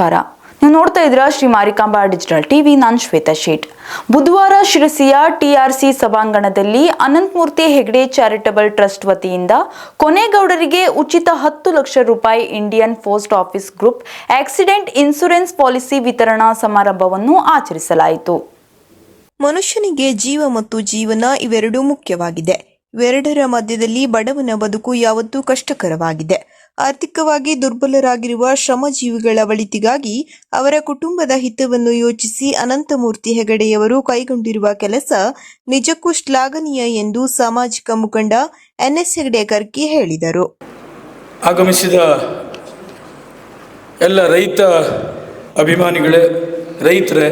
ನಮಸ್ಕಾರ. ನೀವು ನೋಡ್ತಾ ಇದ್ದೀರಾ ಶ್ರೀ ಮಾರಿಕಾಂಬಾ ಡಿಜಿಟಲ್ ಟಿವಿ, ನಾನು ಶ್ವೇತಾ ಶೇಟ್. ಬುಧವಾರ ಶಿರಸಿಯ ಟಿಆರ್ಸಿ ಸಭಾಂಗಣದಲ್ಲಿ ಅನಂತಮೂರ್ತಿ ಹೆಗ್ಡೆ ಚಾರಿಟಬಲ್ ಟ್ರಸ್ಟ್ ವತಿಯಿಂದ ಕೊನೆಗೌಡರಿಗೆ ಉಚಿತ ಹತ್ತು ಲಕ್ಷ ರೂಪಾಯಿ Indian post office group accident insurance policy ವಿತರಣಾ ಸಮಾರಂಭವನ್ನು ಆಚರಿಸಲಾಯಿತು. ಮನುಷ್ಯನಿಗೆ ಜೀವ ಮತ್ತು ಜೀವನ ಇವೆರಡೂ ಮುಖ್ಯವಾಗಿದೆ. ಇವೆರಡರ ಮಧ್ಯದಲ್ಲಿ ಬಡವನ ಬದುಕು ಯಾವತ್ತೂ ಕಷ್ಟಕರವಾಗಿದೆ. ಆರ್ಥಿಕವಾಗಿ ದುರ್ಬಲರಾಗಿರುವ ಶ್ರಮಜೀವಿಗಳ ಒಳಿತಿಗಾಗಿ ಅವರ ಕುಟುಂಬದ ಹಿತವನ್ನು ಯೋಚಿಸಿ ಅನಂತಮೂರ್ತಿ ಹೆಗಡೆಯವರು ಕೈಗೊಂಡಿರುವ ಕೆಲಸ ನಿಜಕ್ಕೂ ಶ್ಲಾಘನೀಯ ಎಂದು ಸಾಮಾಜಿಕ ಮುಖಂಡ ಎನ್ಎಸ್ ಹೆಗಡೆ ಕರ್ಕಿ ಹೇಳಿದರು. ಆಗಮಿಸಿದ ಎಲ್ಲ ರೈತ ಅಭಿಮಾನಿಗಳೇ, ರೈತರೇ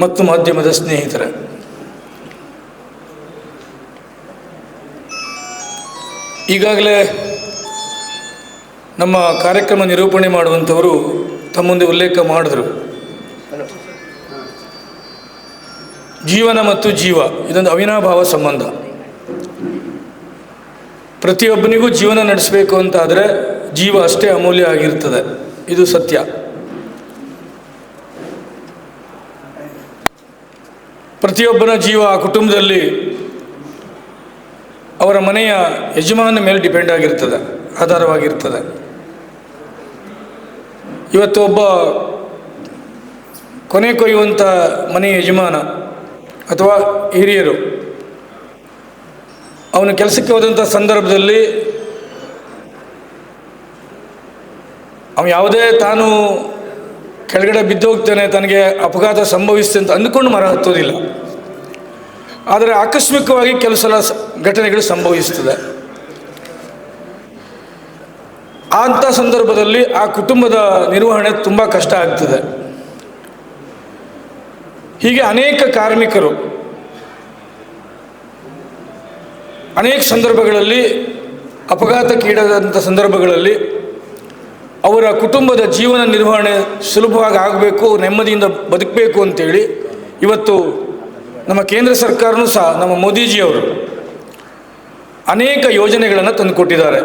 ಮತ್ತು ಮಾಧ್ಯಮದ ಸ್ನೇಹಿತರೆ ಈಗಾಗಲೇ ನಮ್ಮ ಕಾರ್ಯಕ್ರಮ ನಿರೂಪಣೆ ಮಾಡುವಂಥವರು ತಮ್ಮೊಂದು ಮುಂದೆ ಉಲ್ಲೇಖ ಮಾಡಿದ್ರು. ಜೀವನ ಮತ್ತು ಜೀವ, ಇದೊಂದು ಅವಿನಾಭಾವ ಸಂಬಂಧ. ಪ್ರತಿಯೊಬ್ಬನಿಗೂ ಜೀವನ ನಡೆಸಬೇಕು ಅಂತಾದರೆ ಜೀವ ಅಷ್ಟೇ ಅಮೂಲ್ಯ ಆಗಿರ್ತದೆ. ಇದು ಸತ್ಯ. ಪ್ರತಿಯೊಬ್ಬನ ಜೀವ ಆ ಕುಟುಂಬದಲ್ಲಿ ಅವರ ಮನೆಯ ಯಜಮಾನ ಮೇಲೆ ಡಿಪೆಂಡ್ ಆಗಿರ್ತದೆ, ಆಧಾರವಾಗಿರ್ತದೆ. ಇವತ್ತು ಒಬ್ಬ ಕೊನೆ ಕೊಯ್ಯುವಂಥ ಮನೆಯ ಯಜಮಾನ ಅಥವಾ ಹಿರಿಯರು, ಅವನ ಕೆಲಸಕ್ಕೆ ಹೋದಂಥ ಸಂದರ್ಭದಲ್ಲಿ ಅವನು ಯಾವುದೇ ತಾನು ಕೆಳಗಡೆ ಬಿದ್ದೋಗ್ತಾನೆ, ತನಗೆ ಅಪಘಾತ ಸಂಭವಿಸುತ್ತೆ ಅಂದ್ಕೊಂಡು ಮರ ಹತ್ತೋದಿಲ್ಲ. ಆದರೆ ಆಕಸ್ಮಿಕವಾಗಿ ಕೆಲವು ಸಲ ಘಟನೆಗಳು ಸಂಭವಿಸ್ತದೆ ಅಂಥ ಸಂದರ್ಭದಲ್ಲಿ ಆ ಕುಟುಂಬದ ನಿರ್ವಹಣೆ ತುಂಬ ಕಷ್ಟ ಆಗ್ತದೆ. ಹೀಗೆ ಅನೇಕ ಕಾರ್ಮಿಕರು ಅನೇಕ ಸಂದರ್ಭಗಳಲ್ಲಿ ಅಪಘಾತಕ್ಕೀಡಾದಂಥ ಸಂದರ್ಭಗಳಲ್ಲಿ ಅವರ ಕುಟುಂಬದ ಜೀವನ ನಿರ್ವಹಣೆ ಸುಲಭವಾಗಿ ಆಗಬೇಕು, ನೆಮ್ಮದಿಯಿಂದ ಬದುಕಬೇಕು ಅಂತೇಳಿ ಇವತ್ತು ನಮ್ಮ ಕೇಂದ್ರ ಸರ್ಕಾರನೂ ಸಹ ನಮ್ಮ ಮೋದಿಜಿಯವರು ಅನೇಕ ಯೋಜನೆಗಳನ್ನು ತಂದುಕೊಟ್ಟಿದ್ದಾರೆ.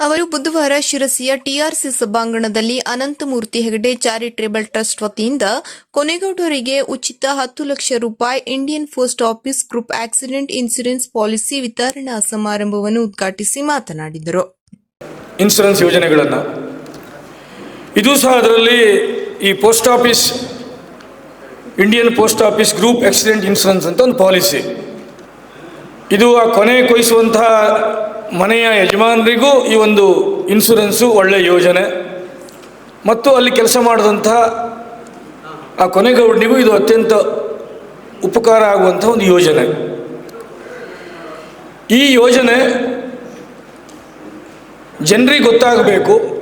ಅವರು ಬುಧವಾರ ಶಿರಸಿಯ ಟಿಆರ್ಸಿ ಸಭಾಂಗಣದಲ್ಲಿ ಅನಂತಮೂರ್ತಿ ಹೆಗಡೆ ಚಾರಿಟೇಬಲ್ ಟ್ರಸ್ಟ್ ವತಿಯಿಂದ ಕೊನೆಗೌಡರಿಗೆ ಉಚಿತ ಹತ್ತು ಲಕ್ಷ ರೂಪಾಯಿ Indian post office group accident insurance policy ವಿತರಣಾ ಸಮಾರಂಭವನ್ನು ಉದ್ಘಾಟಿಸಿ ಮಾತನಾಡಿದರು. ಇನ್ಸೂರೆನ್ಸ್ ಯೋಜನೆಗಳನ್ನು. ಇದು ಸಹ ಅದರಲ್ಲಿ ಈ post office Indian post office group accident insurance ಅಂತ ಒಂದು ಪಾಲಿಸಿ ಇದು ಆ ಕೊನೆ ಕೊಯಿಸುವಂತಹ ಮನೆಯ ಯಜಮಾನರಿಗೂ ಈ ಒಂದು ಇನ್ಸುರೆನ್ಸು ಒಳ್ಳೆಯ ಯೋಜನೆ. ಮತ್ತು ಅಲ್ಲಿ ಕೆಲಸ ಮಾಡಿದಂಥ ಆ ಕೊನೆಗೌಡನಿಗೂ ಇದು ಅತ್ಯಂತ ಉಪಕಾರ ಆಗುವಂಥ ಒಂದು ಯೋಜನೆ. ಈ ಯೋಜನೆ ಜನರಿಗೆ ಗೊತ್ತಾಗಬೇಕು.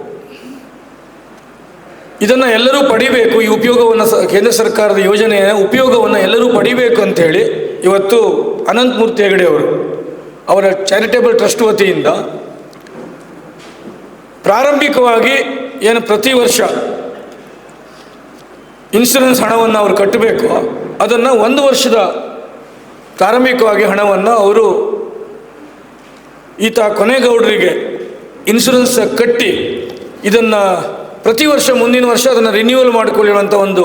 ಇದನ್ನು ಎಲ್ಲರೂ ಪಡಿಬೇಕು, ಈ ಉಪಯೋಗವನ್ನು ಕೇಂದ್ರ ಸರ್ಕಾರದ ಯೋಜನೆಯ ಉಪಯೋಗವನ್ನು ಎಲ್ಲರೂ ಪಡಿಬೇಕು ಅಂತೇಳಿ ಇವತ್ತು ಅನಂತಮೂರ್ತಿ ಹೆಗಡೆ ಅವರು ಅವರ ಚಾರಿಟೇಬಲ್ ಟ್ರಸ್ಟ್ ವತಿಯಿಂದ ಪ್ರಾರಂಭಿಕವಾಗಿ ಏನು ಪ್ರತಿ ವರ್ಷ ಇನ್ಶೂರೆನ್ಸ್ ಹಣವನ್ನು ಅವರು ಕಟ್ಟಬೇಕು, ಅದನ್ನು ಒಂದು ವರ್ಷದ ಪ್ರಾರಂಭಿಕವಾಗಿ ಹಣವನ್ನು ಅವರು ಈತ ಕೊನೆಗೌಡರಿಗೆ ಇನ್ಶೂರೆನ್ಸ್ ಕಟ್ಟಿ ಇದನ್ನು ಪ್ರತಿ ವರ್ಷ ಮುಂದಿನ ವರ್ಷ ಅದನ್ನು ರಿನ್ಯೂವಲ್ ಮಾಡಿಕೊಳ್ಳುವಂಥ ಒಂದು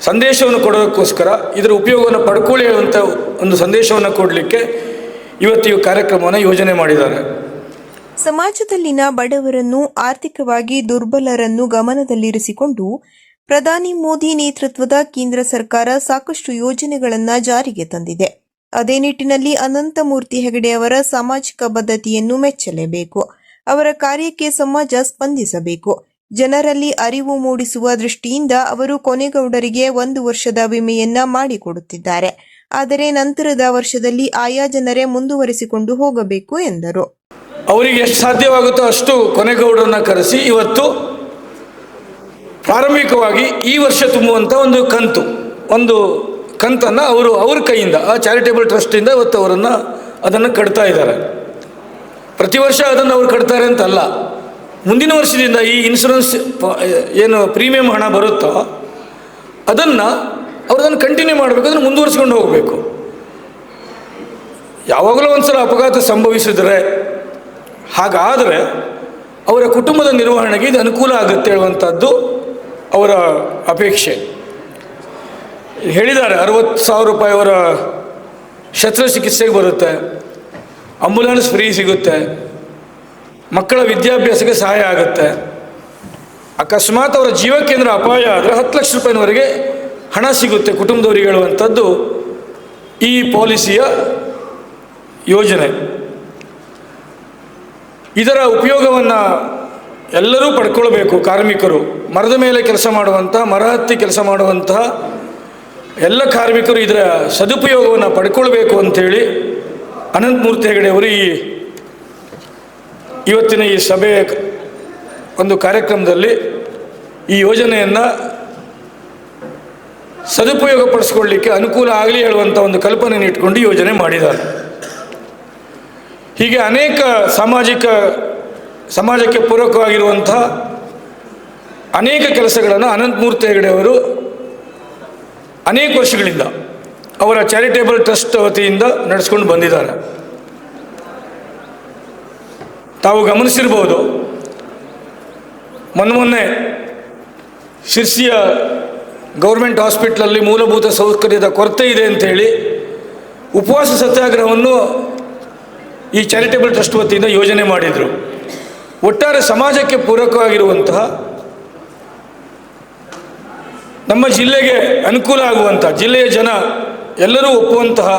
ಸಂದೇಶವನ್ನು ಕೊಡೋದಕ್ಕೋಸ್ಕರ ಇದರ ಉಪಯೋಗವನ್ನು ಪಡ್ಕೊಳ್ಳಿ ಅಂತ ಒಂದು ಸಂದೇಶವನ್ನು ಕೊಡಲಿಕ್ಕೆ ಇವತ್ತು ಈ ಕಾರ್ಯಕ್ರಮವನ್ನು ಯೋಜನೆ ಮಾಡಿದ್ದಾರೆ. ಸಮಾಜದಲ್ಲಿನ ಬಡವರನ್ನು ಆರ್ಥಿಕವಾಗಿ ದುರ್ಬಲರನ್ನು ಗಮನದಲ್ಲಿರಿಸಿಕೊಂಡು ಪ್ರಧಾನಿ ಮೋದಿ ನೇತೃತ್ವದ ಕೇಂದ್ರ ಸರ್ಕಾರ ಸಾಕಷ್ಟು ಯೋಜನೆಗಳನ್ನು ಜಾರಿಗೆ ತಂದಿದೆ. ಅದೇ ನಿಟ್ಟಿನಲ್ಲಿ ಅನಂತಮೂರ್ತಿ ಹೆಗಡೆ ಅವರ ಸಾಮಾಜಿಕ ಬದ್ಧತೆಯನ್ನು ಮೆಚ್ಚಲೇಬೇಕು. ಅವರ ಕಾರ್ಯಕ್ಕೆ ಸಮಾಜ ಸ್ಪಂದಿಸಬೇಕು. ಜನರಲ್ಲಿ ಅರಿವು ಮೂಡಿಸುವ ದೃಷ್ಟಿಯಿಂದ ಅವರು ಕೊನೆಗೌಡರಿಗೆ ಒಂದು ವರ್ಷದ ವಿಮೆಯನ್ನ ಮಾಡಿಕೊಡುತ್ತಿದ್ದಾರೆ. ಆದರೆ ನಂತರದ ವರ್ಷದಲ್ಲಿ ಆಯಾ ಜನರೇ ಮುಂದುವರಿಸಿಕೊಂಡು ಹೋಗಬೇಕು ಎಂದರು. ಅವರಿಗೆ ಎಷ್ಟು ಸಾಧ್ಯವಾಗುತ್ತೋ ಅಷ್ಟು ಕೊನೆಗೌಡರನ್ನ ಕರೆಸಿ ಇವತ್ತು ಪ್ರಾರಂಭಿಕವಾಗಿ ಈ ವರ್ಷ ತುಂಬುವಂಥ ಒಂದು ಕಂತು, ಒಂದು ಕಂತನ್ನು ಅವರು ಅವ್ರ ಕೈಯಿಂದ, ಆ ಚಾರಿಟೇಬಲ್ ಟ್ರಸ್ಟಿಂದ ಇವತ್ತು ಅವರನ್ನು ಅದನ್ನು ಕಟ್ತಾ ಇದ್ದಾರೆ. ಪ್ರತಿ ವರ್ಷ ಅದನ್ನು ಅವ್ರು ಕಟ್ತಾರೆ ಅಂತಲ್ಲ ಮುಂದಿನ ವರ್ಷದಿಂದ ಈ ಇನ್ಶೂರೆನ್ಸ್ ಏನು ಪ್ರೀಮಿಯಂ ಹಣ ಬರುತ್ತೋ, ಅದನ್ನು ಅವ್ರು ಅದನ್ನು ಕಂಟಿನ್ಯೂ ಮಾಡಬೇಕು ಅದನ್ನು ಮುಂದುವರಿಸ್ಕೊಂಡು ಹೋಗಬೇಕು. ಯಾವಾಗಲೂ ಒಂದು ಸಲ ಅಪಘಾತ ಸಂಭವಿಸಿದರೆ ಹಾಗಾದರೆ ಅವರ ಕುಟುಂಬದ ನಿರ್ವಹಣೆಗೆ ಇದು ಅನುಕೂಲ ಆಗುತ್ತೆ ಹೇಳುವಂಥದ್ದು ಅವರ ಅಪೇಕ್ಷೆ. ಹೇಳಿದ್ದಾರೆ, ಅರವತ್ತು ಸಾವಿರ ರೂಪಾಯಿ ಅವರ ಶಸ್ತ್ರಚಿಕಿತ್ಸೆಗೆ ಬರುತ್ತೆ ಆಂಬುಲೆನ್ಸ್ ಫ್ರೀ ಸಿಗುತ್ತೆ. ಮಕ್ಕಳ ವಿದ್ಯಾಭ್ಯಾಸಕ್ಕೆ ಸಹಾಯ ಆಗುತ್ತೆ. ಅಕಸ್ಮಾತ್ ಅವರ ಜೀವಕ್ಕೇಂದ್ರ ಅಪಾಯ ಆದರೆ ಹತ್ತು ಲಕ್ಷ ರೂಪಾಯಿನವರೆಗೆ ಹಣ ಸಿಗುತ್ತೆ ಕುಟುಂಬದವರಿಗೆ ಹೇಳುವಂಥದ್ದು ಈ ಪಾಲಿಸಿಯ ಯೋಜನೆ. ಇದರ ಉಪಯೋಗವನ್ನು ಎಲ್ಲರೂ ಪಡ್ಕೊಳ್ಬೇಕು, ಕಾರ್ಮಿಕರು. ಮರದ ಮೇಲೆ ಕೆಲಸ ಮಾಡುವಂಥ, ಮರ ಹತ್ತಿ ಕೆಲಸ ಮಾಡುವಂತಹ ಎಲ್ಲ ಕಾರ್ಮಿಕರು ಇದರ ಸದುಪಯೋಗವನ್ನು ಪಡ್ಕೊಳ್ಬೇಕು ಅಂಥೇಳಿ ಅನಂತಮೂರ್ತಿ ಹೆಗಡೆಯವರು ಈ ಇವತ್ತಿನ ಈ ಸಭೆಯ ಒಂದು ಕಾರ್ಯಕ್ರಮದಲ್ಲಿ ಈ ಯೋಜನೆಯನ್ನು ಸದುಪಯೋಗ ಪಡಿಸ್ಕೊಳ್ಳಿಕ್ಕೆ ಅನುಕೂಲ ಆಗಲಿ ಹೇಳುವಂಥ ಒಂದು ಕಲ್ಪನೆಯನ್ನು ಇಟ್ಕೊಂಡು ಯೋಜನೆ ಮಾಡಿದ್ದಾರೆ. ಹೀಗೆ ಅನೇಕ ಸಾಮಾಜಿಕ, ಸಮಾಜಕ್ಕೆ ಪೂರಕವಾಗಿರುವಂಥ ಅನೇಕ ಕೆಲಸಗಳನ್ನು ಅನಂತಮೂರ್ತಿ ಹೆಗಡೆ ಅವರು ಅನೇಕ ವರ್ಷಗಳಿಂದ ಅವರ ಚಾರಿಟೇಬಲ್ ಟ್ರಸ್ಟ್ ವತಿಯಿಂದ ನಡೆಸ್ಕೊಂಡು ಬಂದಿದ್ದಾರೆ. ತಾವು ಗಮನಿಸಿರ್ಬೋದು. ಮೊನ್ನೆ ಶಿರ್ಸಿಯ ಗೌರ್ಮೆಂಟ್ ಹಾಸ್ಪಿಟ್ಲಲ್ಲಿ ಮೂಲಭೂತ ಸೌಕರ್ಯದ ಕೊರತೆ ಇದೆ ಅಂಥೇಳಿ ಉಪವಾಸ ಸತ್ಯಾಗ್ರಹವನ್ನು ಈ ಚಾರಿಟೇಬಲ್ ಟ್ರಸ್ಟ್ ವತಿಯಿಂದ ಯೋಜನೆ ಮಾಡಿದರು. ಒಟ್ಟಾರೆ ಸಮಾಜಕ್ಕೆ ಪೂರಕವಾಗಿರುವಂತಹ ನಮ್ಮ ಜಿಲ್ಲೆಗೆ ಅನುಕೂಲ ಆಗುವಂಥ ಜಿಲ್ಲೆಯ ಜನ ಎಲ್ಲರೂ ಒಪ್ಪುವಂತಹ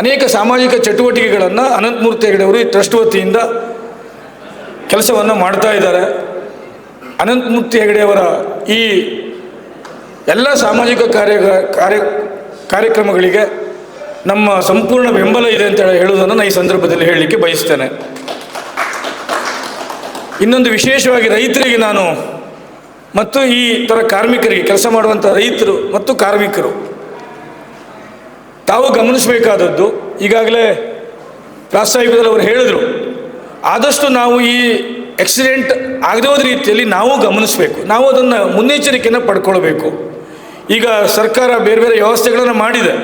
ಅನೇಕ ಸಾಮಾಜಿಕ ಚಟುವಟಿಕೆಗಳನ್ನು ಅನಂತಮೂರ್ತಿ ಹೆಗಡೆಯವರು ಈ ಟ್ರಸ್ಟ್ ವತಿಯಿಂದ ಕೆಲಸವನ್ನು ಮಾಡ್ತಾ ಇದ್ದಾರೆ. ಅನಂತಮೂರ್ತಿ ಹೆಗಡೆಯವರ ಈ ಎಲ್ಲ ಸಾಮಾಜಿಕ ಕಾರ್ಯ ಕಾರ್ಯ, ಕಾರ್ಯಕ್ರಮಗಳಿಗೆ ನಮ್ಮ ಸಂಪೂರ್ಣ ಬೆಂಬಲ ಇದೆ ಅಂತ ಹೇಳುವುದನ್ನು ನಾನು ಈ ಸಂದರ್ಭದಲ್ಲಿ ಹೇಳಲಿಕ್ಕೆ ಬಯಸ್ತೇನೆ. ಇನ್ನೊಂದು ವಿಶೇಷವಾಗಿ ರೈತರಿಗೆ ನಾನು ಮತ್ತು ಈ ಥರ ಕಾರ್ಮಿಕರಿಗೆ, ಕೆಲಸ ಮಾಡುವಂಥ ರೈತರು ಮತ್ತು ಕಾರ್ಮಿಕರು, ತಾವು ಗಮನಿಸಬೇಕಾದದ್ದು, ಈಗಾಗಲೇ ಪ್ರಾಸ್ತಾವಿಕದಲ್ಲಿ ಅವರು ಹೇಳಿದರು ಆದಷ್ಟು ನಾವು ಈ ಆಕ್ಸಿಡೆಂಟ್ ಆಗದೇ ಹೋದ ರೀತಿಯಲ್ಲಿ ನಾವು ಗಮನಿಸಬೇಕು. ನಾವು ಅದನ್ನು ಮುನ್ನೆಚ್ಚರಿಕೆಯನ್ನು ಪಡ್ಕೊಳ್ಬೇಕು. ಈಗ ಸರ್ಕಾರ ಬೇರೆ ಬೇರೆ ವ್ಯವಸ್ಥೆಗಳನ್ನು ಮಾಡಿದೆ.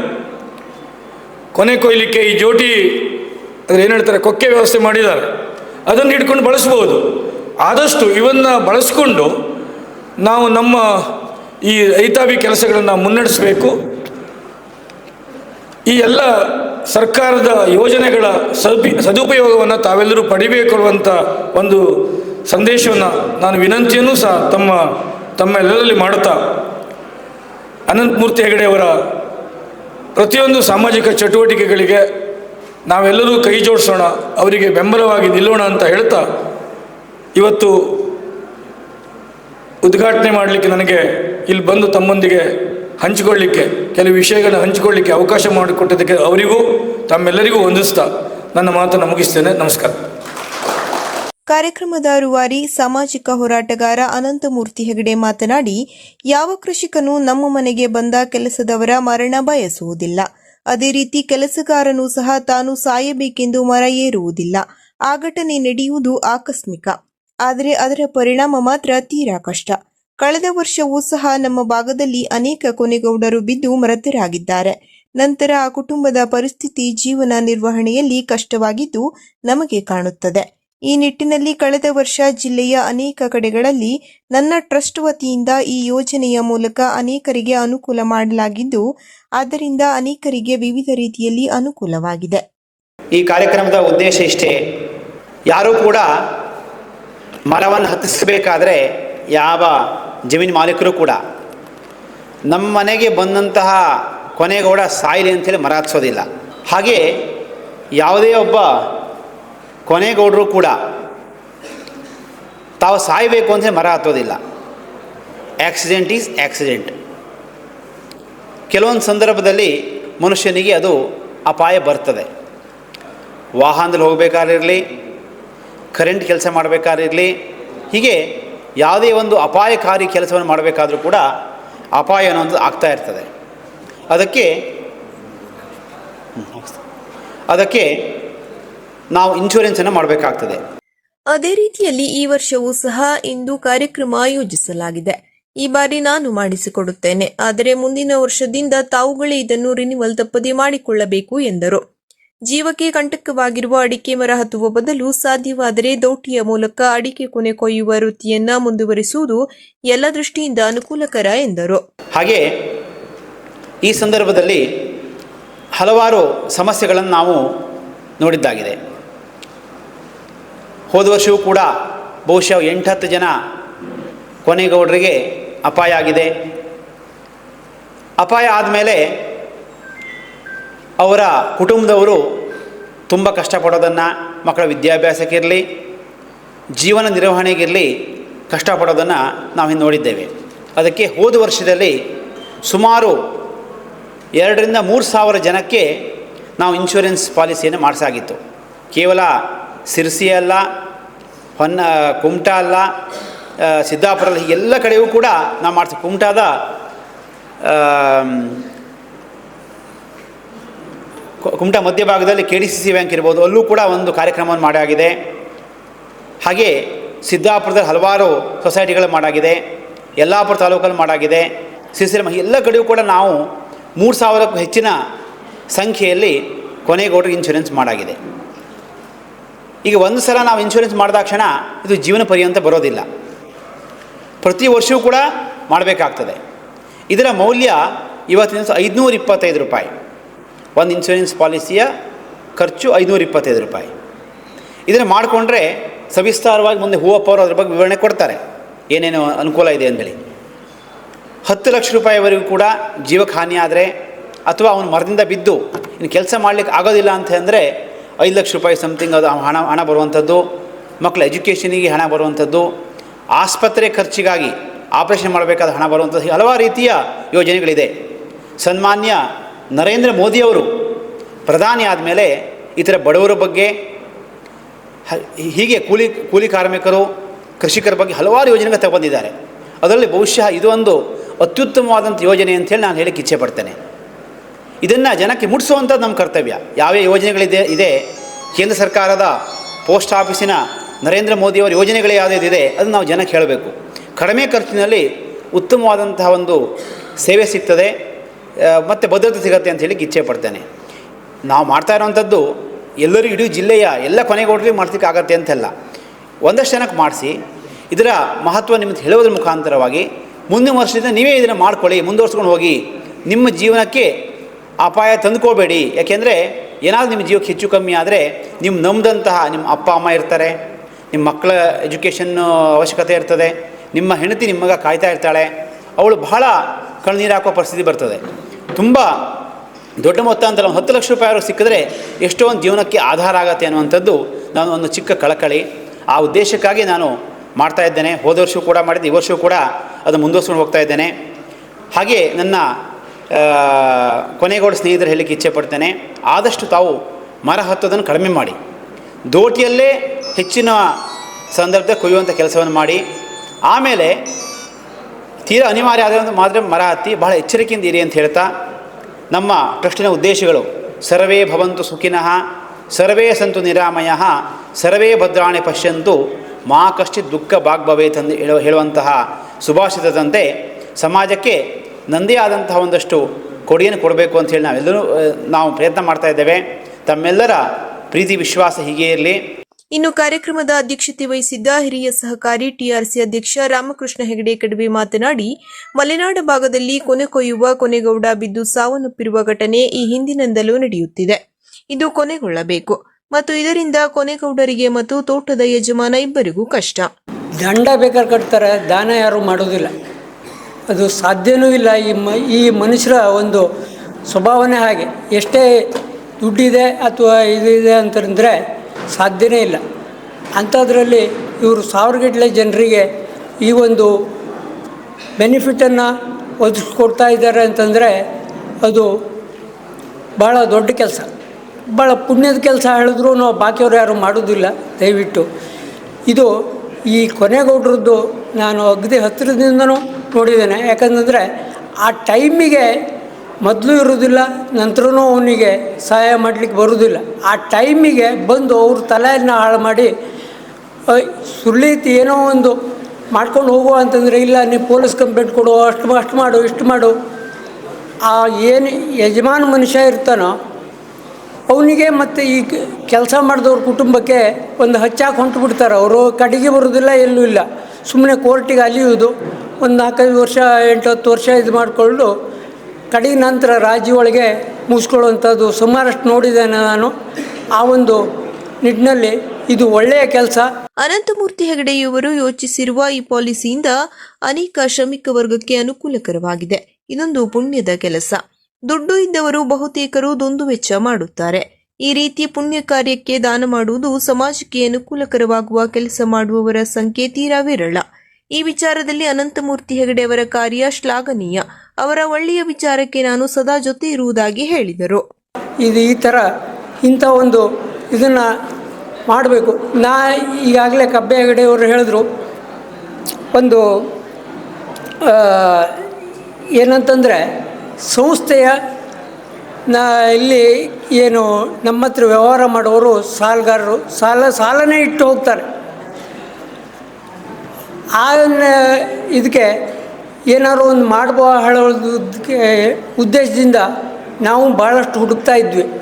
ಕೊನೆ ಕೊಯ್ಲಿಕ್ಕೆ ಈ ಜೋಟಿ ಅದ್ರ ಏನು ಹೇಳ್ತಾರೆ, ಕೊಕ್ಕೆ ವ್ಯವಸ್ಥೆ ಮಾಡಿದ್ದಾರೆ. ಅದನ್ನು ಹಿಡ್ಕೊಂಡು ಬಳಸ್ಬೋದು. ಆದಷ್ಟು ಇವನ್ನ ಬಳಸ್ಕೊಂಡು ನಾವು ನಮ್ಮ ಈ ರೈತಾಭಿ ಕೆಲಸಗಳನ್ನು ಮುನ್ನಡೆಸಬೇಕು. ಈ ಎಲ್ಲ ಸರ್ಕಾರದ ಯೋಜನೆಗಳ ಸದುಪಿ, ಸದುಪಯೋಗವನ್ನು ತಾವೆಲ್ಲರೂ ಪಡಿಬೇಕು ಅನ್ನುವಂಥ ಒಂದು ಸಂದೇಶವನ್ನು ನಾನು ವಿನಂತಿಯನ್ನು ಸಹ ತಮ್ಮ ತಮ್ಮೆಲ್ಲರಲ್ಲಿ ಮಾಡುತ್ತಾ ಅನಂತಮೂರ್ತಿ ಹೆಗಡೆಯವರ ಪ್ರತಿಯೊಂದು ಸಾಮಾಜಿಕ ಚಟುವಟಿಕೆಗಳಿಗೆ ನಾವೆಲ್ಲರೂ ಕೈ ಜೋಡಿಸೋಣ, ಅವರಿಗೆ ಬೆಂಬಲವಾಗಿ ನಿಲ್ಲೋಣ ಅಂತ ಹೇಳ್ತಾ ಇವತ್ತು ಉದ್ಘಾಟನೆ ಮಾಡಲಿಕ್ಕೆ ನನಗೆ ಇಲ್ಲಿ ಬಂದು ತಮ್ಮೊಂದಿಗೆ ಹಂಚಿಕೊಳ್ಳಿಕ್ಕೆ, ಕೆಲವು ವಿಷಯಗಳನ್ನು ಹಂಚಿಕೊಳ್ಳಿಕ್ಕೆ ಅವಕಾಶ ಮಾಡಿಕೊಟ್ಟಿದ್ದಕ್ಕೆ ಅವರಿಗೂ, ತಮ್ಮೆಲ್ಲರಿಗೂ ವಂದಿಸ್ತಾ ನನ್ನ ಮಾತನ್ನು ಮುಗಿಸ್ತೇನೆ. ನಮಸ್ಕಾರ. ಕಾರ್ಯಕ್ರಮದ ರೂವಾರಿ ಸಾಮಾಜಿಕ ಹೋರಾಟಗಾರ ಅನಂತಮೂರ್ತಿ ಹೆಗಡೆ ಮಾತನಾಡಿ, ಯಾವ ಕೃಷಿಕನು ನಮ್ಮ ಮನೆಗೆ ಬಂದ ಕೆಲಸದವರ ಮರಣ ಬಯಸುವುದಿಲ್ಲ. ಅದೇ ರೀತಿ ಕೆಲಸಗಾರನು ಸಹ ತಾನು ಸಾಯಬೇಕೆಂದು ಮರ ಏರುವುದಿಲ್ಲ. ಆ ಘಟನೆ ನಡೆಯುವುದು ಆಕಸ್ಮಿಕ. ಆದರೆ ಅದರ ಪರಿಣಾಮ ಮಾತ್ರ ತೀರಾ ಕಷ್ಟ. ಕಳೆದ ವರ್ಷವೂ ಸಹ ನಮ್ಮ ಭಾಗದಲ್ಲಿ ಅನೇಕ ಕೊನೆಗೌಡರು ಬಿದ್ದು ಮೃತರಾಗಿದ್ದಾರೆ. ನಂತರ ಆ ಕುಟುಂಬದ ಪರಿಸ್ಥಿತಿ ಜೀವನ ನಿರ್ವಹಣೆಯಲ್ಲಿ ಕಷ್ಟವಾಗಿದ್ದು ನಮಗೆ ಕಾಣುತ್ತದೆ. ಈ ನಿಟ್ಟಿನಲ್ಲಿ ಕಳೆದ ವರ್ಷ ಜಿಲ್ಲೆಯ ಅನೇಕ ಕಡೆಗಳಲ್ಲಿ ನನ್ನ ಟ್ರಸ್ಟ್ ವತಿಯಿಂದ ಈ ಯೋಜನೆಯ ಮೂಲಕ ಅನೇಕರಿಗೆ ಅನುಕೂಲ ಮಾಡಲಾಗಿದ್ದು, ಆದ್ದರಿಂದ ಅನೇಕರಿಗೆ ವಿವಿಧ ರೀತಿಯಲ್ಲಿ ಅನುಕೂಲವಾಗಿದೆ. ಈ ಕಾರ್ಯಕ್ರಮದ ಉದ್ದೇಶ ಇಷ್ಟೇ. ಯಾರೂ ಕೂಡ ಮರವನ್ನು ಹತ್ತಿಸಬೇಕಾದ್ರೆ ಯಾವ ಜಮೀನು ಮಾಲೀಕರು ಕೂಡ ನಮ್ಮ ಮನೆಗೆ ಬಂದಂತಹ ಕೊನೆಗೌಡ ಸಾಯಿಲಿ ಅಂತೇಳಿ ಮರ ಹಚ್ಚೋದಿಲ್ಲ ಹಾಗೆ ಯಾವುದೇ ಒಬ್ಬ ಕೊನೆಗೌಡರು ಕೂಡ ತಾವು ಸಾಯಬೇಕು ಅಂತೇಳಿ ಮರ ಹತ್ತೋದಿಲ್ಲ. ಆಕ್ಸಿಡೆಂಟ್ ಈಸ್ ಆಕ್ಸಿಡೆಂಟ್ ಕೆಲವೊಂದು ಸಂದರ್ಭದಲ್ಲಿ ಮನುಷ್ಯನಿಗೆ ಅದು ಅಪಾಯ ಬರ್ತದೆ. ವಾಹನದಲ್ಲಿ ಹೋಗಬೇಕಾದಿರಲಿ ಕರೆಂಟ್ ಕೆಲಸ ಮಾಡಬೇಕಾದಿರಲಿ ಹೀಗೆ ಯಾವುದೇ ಒಂದು ಅಪಾಯಕಾರಿ ಕೆಲಸವನ್ನು ಮಾಡಬೇಕಾದರೂ ಕೂಡ ಅಪಾಯ ಅನ್ನೋದು ಆಗ್ತಾ ಇರ್ತದೆ. ಅದಕ್ಕೆ ಅದಕ್ಕೆ ನಾವು ಇನ್ಶೂರೆನ್ಸನ್ನು ಮಾಡಬೇಕಾಗ್ತದೆ. ಅದೇ ರೀತಿಯಲ್ಲಿ ಈ ವರ್ಷವೂ ಸಹ ಇಂದು ಕಾರ್ಯಕ್ರಮ ಆಯೋಜಿಸಲಾಗಿದೆ. ಈ ಬಾರಿ ನಾನು ಮಾಡಿಸಿಕೊಡುತ್ತೇನೆ. ಆದರೆ ಮುಂದಿನ ವರ್ಷದಿಂದ ತಾವುಗಳೇ ಇದನ್ನು ರಿನಿವಲ್ ತಪ್ಪದೆ ಮಾಡಿಕೊಳ್ಳಬೇಕು ಎಂದರು. ಜೀವಕ್ಕೆ ಕಂಟಕವಾಗಿರುವ ಅಡಿಕೆ ಮರ ಹತ್ತುವ ಬದಲು ಸಾಧ್ಯವಾದರೆ ದೋಟಿಯ ಮೂಲಕ ಅಡಿಕೆ ಕೊನೆ ಕೊಯ್ಯುವ ವೃತ್ತಿಯನ್ನ ಮುಂದುವರಿಸುವುದು ಎಲ್ಲ ದೃಷ್ಟಿಯಿಂದ ಅನುಕೂಲಕರ ಎಂದರು. ಹಾಗೆ ಈ ಸಂದರ್ಭದಲ್ಲಿ ಹಲವಾರು ಸಮಸ್ಯೆಗಳನ್ನು ನಾವು ನೋಡಿದ್ದಾಗಿದೆ. ಹೋದ ವರ್ಷವೂ ಕೂಡ ಬಹುಶಃ ಎಂಟತ್ತು ಜನ ಕೊನೆಗೌಡರಿಗೆ ಅಪಾಯ ಆಗಿದೆ. ಅಪಾಯ ಆದಮೇಲೆ ಅವರ ಕುಟುಂಬದವರು ತುಂಬ ಕಷ್ಟಪಡೋದನ್ನು, ಮಕ್ಕಳ ವಿದ್ಯಾಭ್ಯಾಸಕ್ಕಿರಲಿ, ಜೀವನ ನಿರ್ವಹಣೆಗಿರಲಿ ಕಷ್ಟಪಡೋದನ್ನು ನಾವು ನೋಡಿದ್ದೇವೆ. ಅದಕ್ಕೆ ಹೋದ ವರ್ಷದಲ್ಲಿ ಸುಮಾರು ಎರಡರಿಂದ ಮೂರು ಸಾವಿರ ಜನಕ್ಕೆ ನಾವು ಇನ್ಶೂರೆನ್ಸ್ ಪಾಲಿಸಿಯನ್ನು ಮಾಡಿಸಾಗಿತ್ತು. ಕೇವಲ ಸಿರ್ಸಿ ಅಲ್ಲ, ಹೊನ್ನ, ಕುಮಟಾ ಅಲ್ಲ ಸಿದ್ದಾಪುರ ಎಲ್ಲ ಕಡೆಯೂ ಕೂಡ ನಾವು ಮಾಡಿಸ್ತೀವಿ ಕುಮಟಾದ ಕುಮಟಾ ಮಧ್ಯಭಾಗದಲ್ಲಿ K D C C bank ಇರ್ಬೋದು, ಅಲ್ಲೂ ಕೂಡ ಒಂದು ಕಾರ್ಯಕ್ರಮವನ್ನು ಮಾಡಾಗಿದೆ. ಹಾಗೆ ಸಿದ್ದಾಪುರದಲ್ಲಿ ಹಲವಾರು ಸೊಸೈಟಿಗಳು ಮಾಡಾಗಿದೆ, ಯಲ್ಲಾಪುರ ತಾಲೂಕಲ್ಲಿ ಮಾಡಾಗಿದೆ ಸಿಸಿರಮ ಎಲ್ಲ ಕಡೆಯೂ ಕೂಡ ನಾವು ಮೂರು ಸಾವಿರಕ್ಕೂ ಹೆಚ್ಚಿನ ಸಂಖ್ಯೆಯಲ್ಲಿ ಕೊನೆಗೌಡರಿಗೆ ಇನ್ಶೂರೆನ್ಸ್ ಮಾಡಾಗಿದೆ. ಈಗ ಒಂದು ಸಲ ನಾವು ಇನ್ಶೂರೆನ್ಸ್ ಮಾಡಿದಾಕ್ಷಣ ಇದು ಜೀವನ ಪರ್ಯಂತ ಬರೋದಿಲ್ಲ. ಪ್ರತಿ ವರ್ಷವೂ ಕೂಡ ಮಾಡಬೇಕಾಗ್ತದೆ. ಇದರ ಮೌಲ್ಯ ಇವತ್ತಿನ ಐದುನೂರ ಇಪ್ಪತ್ತೈದು ರೂಪಾಯಿ. ಒಂದು ಇನ್ಶೂರೆನ್ಸ್ ಪಾಲಿಸಿಯ ಖರ್ಚು ಐನೂರ ಇಪ್ಪತ್ತೈದು ರೂಪಾಯಿ. ಇದನ್ನು ಮಾಡಿಕೊಂಡ್ರೆ ಸವಿಸ್ತಾರವಾಗಿ ಮುಂದೆ ಹೂವಪ್ಪ ಅವರು ಅದ್ರ ಬಗ್ಗೆ ವಿವರಣೆ ಕೊಡ್ತಾರೆ. ಏನೇನು ಅನುಕೂಲ ಇದೆ ಅಂತೇಳಿ ಹತ್ತು ಲಕ್ಷ ರೂಪಾಯಿವರೆಗೂ ಕೂಡ ಜೀವಕ್ಕೆ ಹಾನಿ ಆದರೆ ಅಥವಾ ಅವನು ಮರದಿಂದ ಬಿದ್ದು ಇನ್ನು ಕೆಲಸ ಮಾಡಲಿಕ್ಕೆ ಆಗೋದಿಲ್ಲ ಅಂತ ಅಂದರೆ ಐದು ಲಕ್ಷ ರೂಪಾಯಿ ಸಮಥಿಂಗ್ ಅದು ಹಣ ಹಣ ಬರುವಂಥದ್ದು ಮಕ್ಕಳ ಎಜುಕೇಷನಿಗೆ ಹಣ ಬರುವಂಥದ್ದು, ಆಸ್ಪತ್ರೆ ಖರ್ಚಿಗಾಗಿ ಆಪರೇಷನ್ ಮಾಡಬೇಕಾದ ಹಣ ಬರುವಂಥದ್ದು ಹಲವಾರು ರೀತಿಯ ಯೋಜನೆಗಳಿದೆ. ಸನ್ಮಾನ್ಯ ನರೇಂದ್ರ ಮೋದಿಯವರು ಪ್ರಧಾನಿ ಆದಮೇಲೆ ಇತರ ಬಡವರ ಬಗ್ಗೆ ಹೀಗೆ ಕೂಲಿ ಕೂಲಿ ಕಾರ್ಮಿಕರು, ಕೃಷಿಕರ ಬಗ್ಗೆ ಹಲವಾರು ಯೋಜನೆಗಳು ತಗೊಂಡಿದ್ದಾರೆ. ಅದರಲ್ಲಿ ಬಹುಶಃ ಇದು ಒಂದು ಅತ್ಯುತ್ತಮವಾದಂಥ ಯೋಜನೆ ಅಂತೇಳಿ ನಾನು ಹೇಳಕ್ಕೆ ಇಚ್ಛೆ ಪಡ್ತೇನೆ. ಇದನ್ನು ಜನಕ್ಕೆ ಮುಟ್ಟಿಸುವಂಥದ್ದು ನಮ್ಮ ಕರ್ತವ್ಯ. ಯಾವ್ಯಾವ ಯೋಜನೆಗಳಿದೆ, ಇದೆ, ಕೇಂದ್ರ ಸರ್ಕಾರದ ಪೋಸ್ಟ್ ಆಫೀಸಿನ ನರೇಂದ್ರ ಮೋದಿಯವರ ಯೋಜನೆಗಳು ಯಾವುದಿದೆ ಅದನ್ನು ನಾವು ಜನಕ್ಕೆ ಹೇಳಬೇಕು. ಕಡಿಮೆ ಖರ್ಚಿನಲ್ಲಿ ಉತ್ತಮವಾದಂತಹ ಒಂದು ಸೇವೆ ಸಿಗ್ತದೆ. ಮತ್ತು ಭದ್ರತೆ ಸಿಗತ್ತೆ ಅಂತ ಹೇಳಿ ಇಚ್ಛೆ ಪಡ್ತೇನೆ. ನಾವು ಮಾಡ್ತಾ ಇರೋವಂಥದ್ದು ಎಲ್ಲರೂ ಇಡೀ ಜಿಲ್ಲೆಯ ಎಲ್ಲ ಕೊನೆಗೋಡ್ರಿಗೆ ಮಾಡ್ಲಿಕ್ಕೆ ಆಗತ್ತೆ ಅಂತಲ್ಲ. ಒಂದಷ್ಟು ಜನಕ್ಕೆ ಮಾಡಿಸಿ, ಇದರ ಮಹತ್ವ ನಿಮಗೆ ಹೇಳೋದ್ರ ಮುಖಾಂತರವಾಗಿ ಮುಂದಿನ ವರ್ಷದಿಂದ ನೀವೇ ಇದನ್ನು ಮಾಡ್ಕೊಳ್ಳಿ, ಮುಂದುವರ್ಸ್ಕೊಂಡು ಹೋಗಿ. ನಿಮ್ಮ ಜೀವನಕ್ಕೆ ಅಪಾಯ ತಂದುಕೋಬೇಡಿ. ಯಾಕೆಂದರೆ ಏನಾದರೂ ನಿಮ್ಮ ಜೀವಕ್ಕೆ ಹೆಚ್ಚು ಕಮ್ಮಿ ಆದರೆ ನಿಮ್ಮ ನಂಬಿದಂತಹ ನಿಮ್ಮ ಅಪ್ಪ, ಅಮ್ಮ ಇರ್ತಾರೆ, ನಿಮ್ಮ ಮಕ್ಕಳ ಎಜುಕೇಷನ್ನು ಅವಶ್ಯಕತೆ ಇರ್ತದೆ, ನಿಮ್ಮ ಹೆಂಡತಿ ನಿಮ್ಮಗ ಮಗ ಕಾಯ್ತಾ ಇರ್ತಾಳೆ, ಅವಳು ಬಹಳ ಕಣ್ಣೀರು ಹಾಕುವ ಪರಿಸ್ಥಿತಿ ಬರ್ತದೆ. ತುಂಬ ದೊಡ್ಡ ಮೊತ್ತ ಅಂತ ಹತ್ತು ಲಕ್ಷ ರೂಪಾಯಿ ಅವ್ರಿಗೆ ಸಿಕ್ಕಿದ್ರೆ ಎಷ್ಟೋ ಒಂದು ಜೀವನಕ್ಕೆ ಆಧಾರ ಆಗತ್ತೆ ಅನ್ನುವಂಥದ್ದು ನಾನು ಒಂದು ಚಿಕ್ಕ ಕಳಕಳಿ. ಆ ಉದ್ದೇಶಕ್ಕಾಗಿ ನಾನು ಮಾಡ್ತಾ ಇದ್ದೇನೆ. ಹೋದ ವರ್ಷವೂ ಕೂಡ ಮಾಡಿದ್ದೆ, ಈ ವರ್ಷವೂ ಕೂಡ ಅದು ಮುಂದುವರ್ಸ್ಕೊಂಡು ಹೋಗ್ತಾ ಇದ್ದೇನೆ. ಹಾಗೆ ನನ್ನ ಕೊನೆಗೋಡು ಸ್ನೇಹಿತರು ಹೇಳಲಿಕ್ಕೆ ಇಚ್ಛೆ ಪಡ್ತೇನೆ, ಆದಷ್ಟು ತಾವು ಮರ ಹತ್ತೋದನ್ನು ಕಡಿಮೆ ಮಾಡಿ. ದೋಟಿಯಲ್ಲೇ ಹೆಚ್ಚಿನ ಸಂದರ್ಭ ಕೊಯ್ಯುವಂಥ ಕೆಲಸವನ್ನು ಮಾಡಿ. ಆಮೇಲೆ ತೀರಾ ಅನಿವಾರ್ಯ ಆದ ಮಾತ್ರ ಮರ ಹತ್ತಿ ಬಹಳ ಎಚ್ಚರಿಕೆಯಿಂದ ಇರಿ ಅಂತ ಹೇಳ್ತಾ ನಮ್ಮ ಟ್ರಸ್ಟಿನ ಉದ್ದೇಶಗಳು, ಸರ್ವೇ ಭವಂತು ಸುಖಿನಃ, ಸರ್ವೇ ಸಂತು ನಿರಾಮಯ, ಸರ್ವೇ ಭದ್ರಾಣಿ ಪಶ್ಯಂತು, ಮಾ ಕಶ್ಚಿತ್ ದುಃಖ ಭಾಗ್ ಭವೇತ್ ಹೇಳುವ ಹೇಳುವಂತಹ ಸುಭಾಷಿತದಂತೆ ಸಮಾಜಕ್ಕೆ ನಂದೇ ಆದಂತಹ ಒಂದಷ್ಟು ಕೊಡುಗೆಯನ್ನು ಕೊಡಬೇಕು ಅಂತ ಹೇಳಿ ನಾವೆಲ್ಲರೂ, ನಾವು ಪ್ರಯತ್ನ ಮಾಡ್ತಾ ಇದ್ದೇವೆ. ತಮ್ಮೆಲ್ಲರ ಪ್ರೀತಿ, ವಿಶ್ವಾಸ ಹೀಗೆ ಇರಲಿ. ಇನ್ನು ಕಾರ್ಯಕ್ರಮದ ಅಧ್ಯಕ್ಷತೆ ವಹಿಸಿದ್ದ ಹಿರಿಯ ಸಹಕಾರಿ ಟಿಆರ್ಸಿ ಅಧ್ಯಕ್ಷ ರಾಮಕೃಷ್ಣ ಹೆಗಡೆ ಕಡವೆ ಮಾತನಾಡಿ, ಮಲೆನಾಡು ಭಾಗದಲ್ಲಿ ಕೊನೆ ಕೊಯ್ಯುವ ಕೊನೆಗೌಡ ಬಿದ್ದು ಸಾವನ್ನಪ್ಪಿರುವ ಘಟನೆ ಈ ಹಿಂದಿನಿಂದಲೂ ನಡೆಯುತ್ತಿದೆ. ಇದು ಕೊನೆಗೊಳ್ಳಬೇಕು. ಮತ್ತು ಇದರಿಂದ ಕೊನೆಗೌಡರಿಗೆ ಮತ್ತು ತೋಟದ ಯಜಮಾನ ಇಬ್ಬರಿಗೂ ಕಷ್ಟ. ದಂಡ ಬೇಕಾದ್ರೆ ಕಟ್ತಾರೆ, ದಾನ ಯಾರೂ ಮಾಡೋದಿಲ್ಲ. ಅದು ಸಾಧ್ಯವೂ ಇಲ್ಲ. ಈ ಮ, ಈ ಮನುಷ್ಯರ ಒಂದು ಸ್ವಭಾವನೆ ಹಾಗೆ. ಎಷ್ಟೇ ದುಡ್ಡಿದೆ ಅಥವಾ ಇದು ಇದೆ ಅಂತಂದರೆ ಸಾಧ್ಯವೇ ಇಲ್ಲ. ಅಂಥದ್ರಲ್ಲಿ ಇವರು ಸಾವಿರಗಟ್ಟಲೆ ಜನರಿಗೆ ಈ ಒಂದು ಬೆನಿಫಿಟನ್ನು ಒದಗಿಸ್ಕೊಡ್ತಾ ಇದ್ದಾರೆ ಅಂತಂದರೆ ಅದು ಭಾಳ ದೊಡ್ಡ ಕೆಲಸ. ಭಾಳ ಪುಣ್ಯದ ಕೆಲಸ ಹೇಳಿದ್ರು ಬಾಕಿಯವ್ರು ಯಾರು ಮಾಡೋದಿಲ್ಲ, ದಯವಿಟ್ಟು. ಇದು ಈ ಕೊನೆಗೌಡ್ರದ್ದು ನಾನು ಅಗದಿ ಹತ್ತಿರದಿಂದನೂ ನೋಡಿದ್ದೇನೆ. ಯಾಕಂತಂದರೆ ಆ ಟೈಮಿಗೆ ಮೊದಲು ಇರೋದಿಲ್ಲ, ನಂತರನೂ ಅವನಿಗೆ ಸಹಾಯ ಮಾಡಲಿಕ್ಕೆ ಬರೋದಿಲ್ಲ. ಆ ಟೈಮಿಗೆ ಬಂದು ಅವ್ರ ತಲೆಯನ್ನು ಹಾಳು ಮಾಡಿ ಸುಳ್ಳೀತಿ ಏನೋ ಒಂದು ಮಾಡ್ಕೊಂಡು ಹೋಗುವ ಅಂತಂದರೆ, ಇಲ್ಲ ನೀವು ಪೊಲೀಸ್ ಕಂಪ್ಲೇಂಟ್ ಕೊಡು, ಅಷ್ಟು ಅಷ್ಟು ಮಾಡು, ಇಷ್ಟು ಮಾಡು. ಆ ಏನು ಯಜಮಾನ ಮನುಷ್ಯ ಇರ್ತಾನೋ, ಅವನಿಗೆ ಮತ್ತು ಈ ಕೆಲಸ ಮಾಡಿದವ್ರ ಕುಟುಂಬಕ್ಕೆ ಒಂದು ಹಚ್ಚಾಕ್ ಹೊಂಟು ಬಿಡ್ತಾರೆ ಅವರು ಕಡೆಗೆ ಬರೋದಿಲ್ಲ, ಎಲ್ಲೂ ಇಲ್ಲ. ಸುಮ್ಮನೆ ಕೋರ್ಟಿಗೆ ಅಲಿಯುವುದು ಒಂದು ನಾಲ್ಕೈದು ವರ್ಷ, ಎಂಟು ಹತ್ತು ವರ್ಷ ಇದು ಮಾಡಿಕೊಂಡು ಕಡೆಗೆ ನಂತರ ರಾಜ್ಯೊಳಗೆ ಮುಗಿಸ್ಕೊಳ್ಳುವಂಥದ್ದು ಸುಮಾರಷ್ಟು ನೋಡಿದ್ದೇನೆ ನಾನು. ಆ ಒಂದು ನಿಟ್ಟಿನಲ್ಲಿ ಇದು ಒಳ್ಳೆಯ ಕೆಲಸ. ಅನಂತಮೂರ್ತಿ ಹೆಗಡೆಯವರು ಯೋಚಿಸಿರುವ ಈ ಪಾಲಿಸಿಯಿಂದ ಅನೇಕ ಶ್ರಮಿಕ ವರ್ಗಕ್ಕೆ ಅನುಕೂಲಕರವಾಗಿದೆ. ಇದೊಂದು ಪುಣ್ಯದ ಕೆಲಸ. ದುಡ್ಡು ಇದ್ದವರು ಬಹುತೇಕರು ದೊಂದು ವೆಚ್ಚ ಮಾಡುತ್ತಾರೆ. ಈ ರೀತಿ ಪುಣ್ಯ ಕಾರ್ಯಕ್ಕೆ ದಾನ ಮಾಡುವುದು ಸಮಾಜಕ್ಕೆ ಅನುಕೂಲಕರವಾಗುವ ಕೆಲಸ ಮಾಡುವವರ ಸಂಖ್ಯೆ ತೀರಾ ಈ ವಿಚಾರದಲ್ಲಿ ಅನಂತಮೂರ್ತಿ ಹೆಗಡೆ ಅವರ ಕಾರ್ಯ ಶ್ಲಾಘನೀಯ. ಅವರ ಒಳ್ಳೆಯ ವಿಚಾರಕ್ಕೆ ನಾನು ಸದಾ ಜೊತೆ ಇರುವುದಾಗಿ ಹೇಳಿದರು. ಇದು ಈ ಥರ ಇಂಥ ಒಂದು ಇದನ್ನು ಮಾಡಬೇಕು. ನಾ ಈಗಾಗಲೇ ಕಬ್ಬೆ ಹೆಗಡೆಯವರು ಹೇಳಿದ್ರು, ಒಂದು ಏನಂತಂದರೆ ಸಂಸ್ಥೆಯ, ನಾ, ಇಲ್ಲಿ ಏನು ನಮ್ಮ ಹತ್ರ ವ್ಯವಹಾರ ಮಾಡೋರು ಸಾಲಗಾರರು, ಸಾಲ, ಸಾಲನೇ ಇಟ್ಟು ಹೋಗ್ತಾರೆ. ಆ ಇದಕ್ಕೆ ಏನಾದ್ರು ಒಂದು ಮಾಡ್ಬೋ ಹೇಳೋದಕ್ಕೆ ಉದ್ದೇಶದಿಂದ ನಾವು ಭಾಳಷ್ಟು ಹುಡುಕ್ತಾ ಇದ್ವಿ.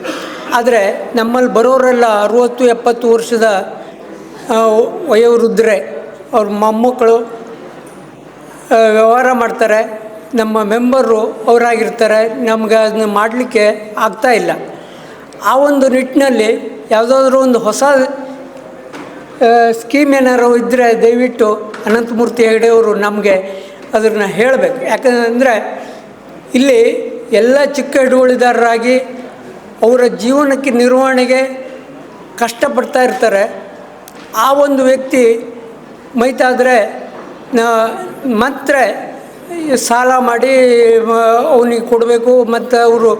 ಆದರೆ ನಮ್ಮಲ್ಲಿ ಬರೋರೆಲ್ಲ ಅರುವತ್ತು, ಎಪ್ಪತ್ತು ವರ್ಷದ ವಯೋವೃದ್ಧರೆ. ಅವ್ರ ಮೊಮ್ಮಕ್ಕಳು ವ್ಯವಹಾರ ಮಾಡ್ತಾರೆ. ನಮ್ಮ ಮೆಂಬರು ಅವರಾಗಿರ್ತಾರೆ. ನಮ್ಗೆ ಅದನ್ನ ಮಾಡಲಿಕ್ಕೆ ಆಗ್ತಾ ಇಲ್ಲ. ಆ ಒಂದು ನಿಟ್ಟಿನಲ್ಲಿ ಯಾವುದಾದ್ರೂ ಒಂದು ಹೊಸ ಸ್ಕೀಮ್ ಏನಾರು ಇದ್ದರೆ ದಯವಿಟ್ಟು ಅನಂತಮೂರ್ತಿ ಹೆಗಡೆಯವರು ನಮಗೆ ಅದನ್ನು ಹೇಳಬೇಕು. ಯಾಕಂದರೆ ಇಲ್ಲಿ ಎಲ್ಲ ಚಿಕ್ಕ ಹಿಡುವಳಿದಾರರಾಗಿ ಅವರ ಜೀವನಕ್ಕೆ ನಿರ್ವಹಣೆಗೆ ಕಷ್ಟಪಡ್ತಾ ಇರ್ತಾರೆ. ಆ ಒಂದು ವ್ಯಕ್ತಿ ಮೈತಾದರೆ ಮಾತ್ರ ಸಾಲ ಮಾಡಿ ಅವನಿಗೆ ಕೊಡಬೇಕು, ಮತ್ತು ಅವರು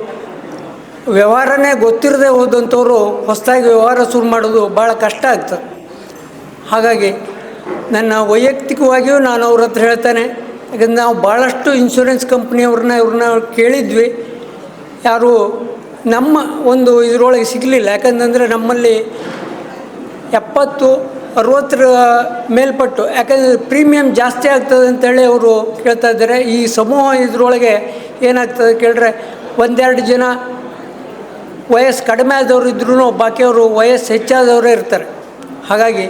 ವ್ಯವಹಾರನೇ ಗೊತ್ತಿರದೆ ಹೋದಂಥವ್ರು ಹೊಸದಾಗಿ ವ್ಯವಹಾರ ಶುರು ಮಾಡೋದು ಭಾಳ ಕಷ್ಟ ಆಗ್ತದೆ. ಹಾಗಾಗಿ ನನ್ನ ವೈಯಕ್ತಿಕವಾಗಿಯೂ ನಾನು ಅವ್ರ ಹತ್ರ ಹೇಳ್ತಾನೆ. ಯಾಕಂದ್ರೆ ನಾವು ಭಾಳಷ್ಟು ಇನ್ಶೂರೆನ್ಸ್ ಕಂಪ್ನಿಯವ್ರನ್ನ ಇವ್ರನ್ನ ಕೇಳಿದ್ವಿ. ಯಾರು ನಮ್ಮ ಒಂದು ಇದರೊಳಗೆ ಸಿಗಲಿಲ್ಲ. ಯಾಕಂತಂದರೆ ನಮ್ಮಲ್ಲಿ ಎಪ್ಪತ್ತು, ಅರುವತ್ತರ ಮೇಲ್ಪಟ್ಟು, ಯಾಕಂದರೆ ಪ್ರೀಮಿಯಮ್ ಜಾಸ್ತಿ ಆಗ್ತದೆ ಅಂತೇಳಿ ಅವರು ಕೇಳ್ತಾ ಇದ್ದಾರೆ. ಈ ಸಮೂಹ ಇದರೊಳಗೆ ಏನಾಗ್ತದೆ ಕೇಳಿದ್ರೆ ಒಂದೆರಡು ಜನ ವಯಸ್ಸು ಕಡಿಮೆ ಆದವರು ಇದ್ರೂ ಬಾಕಿಯವರು ವಯಸ್ಸು ಹೆಚ್ಚಾದವರೇ ಇರ್ತಾರೆ. ಹಾಗಾಗಿ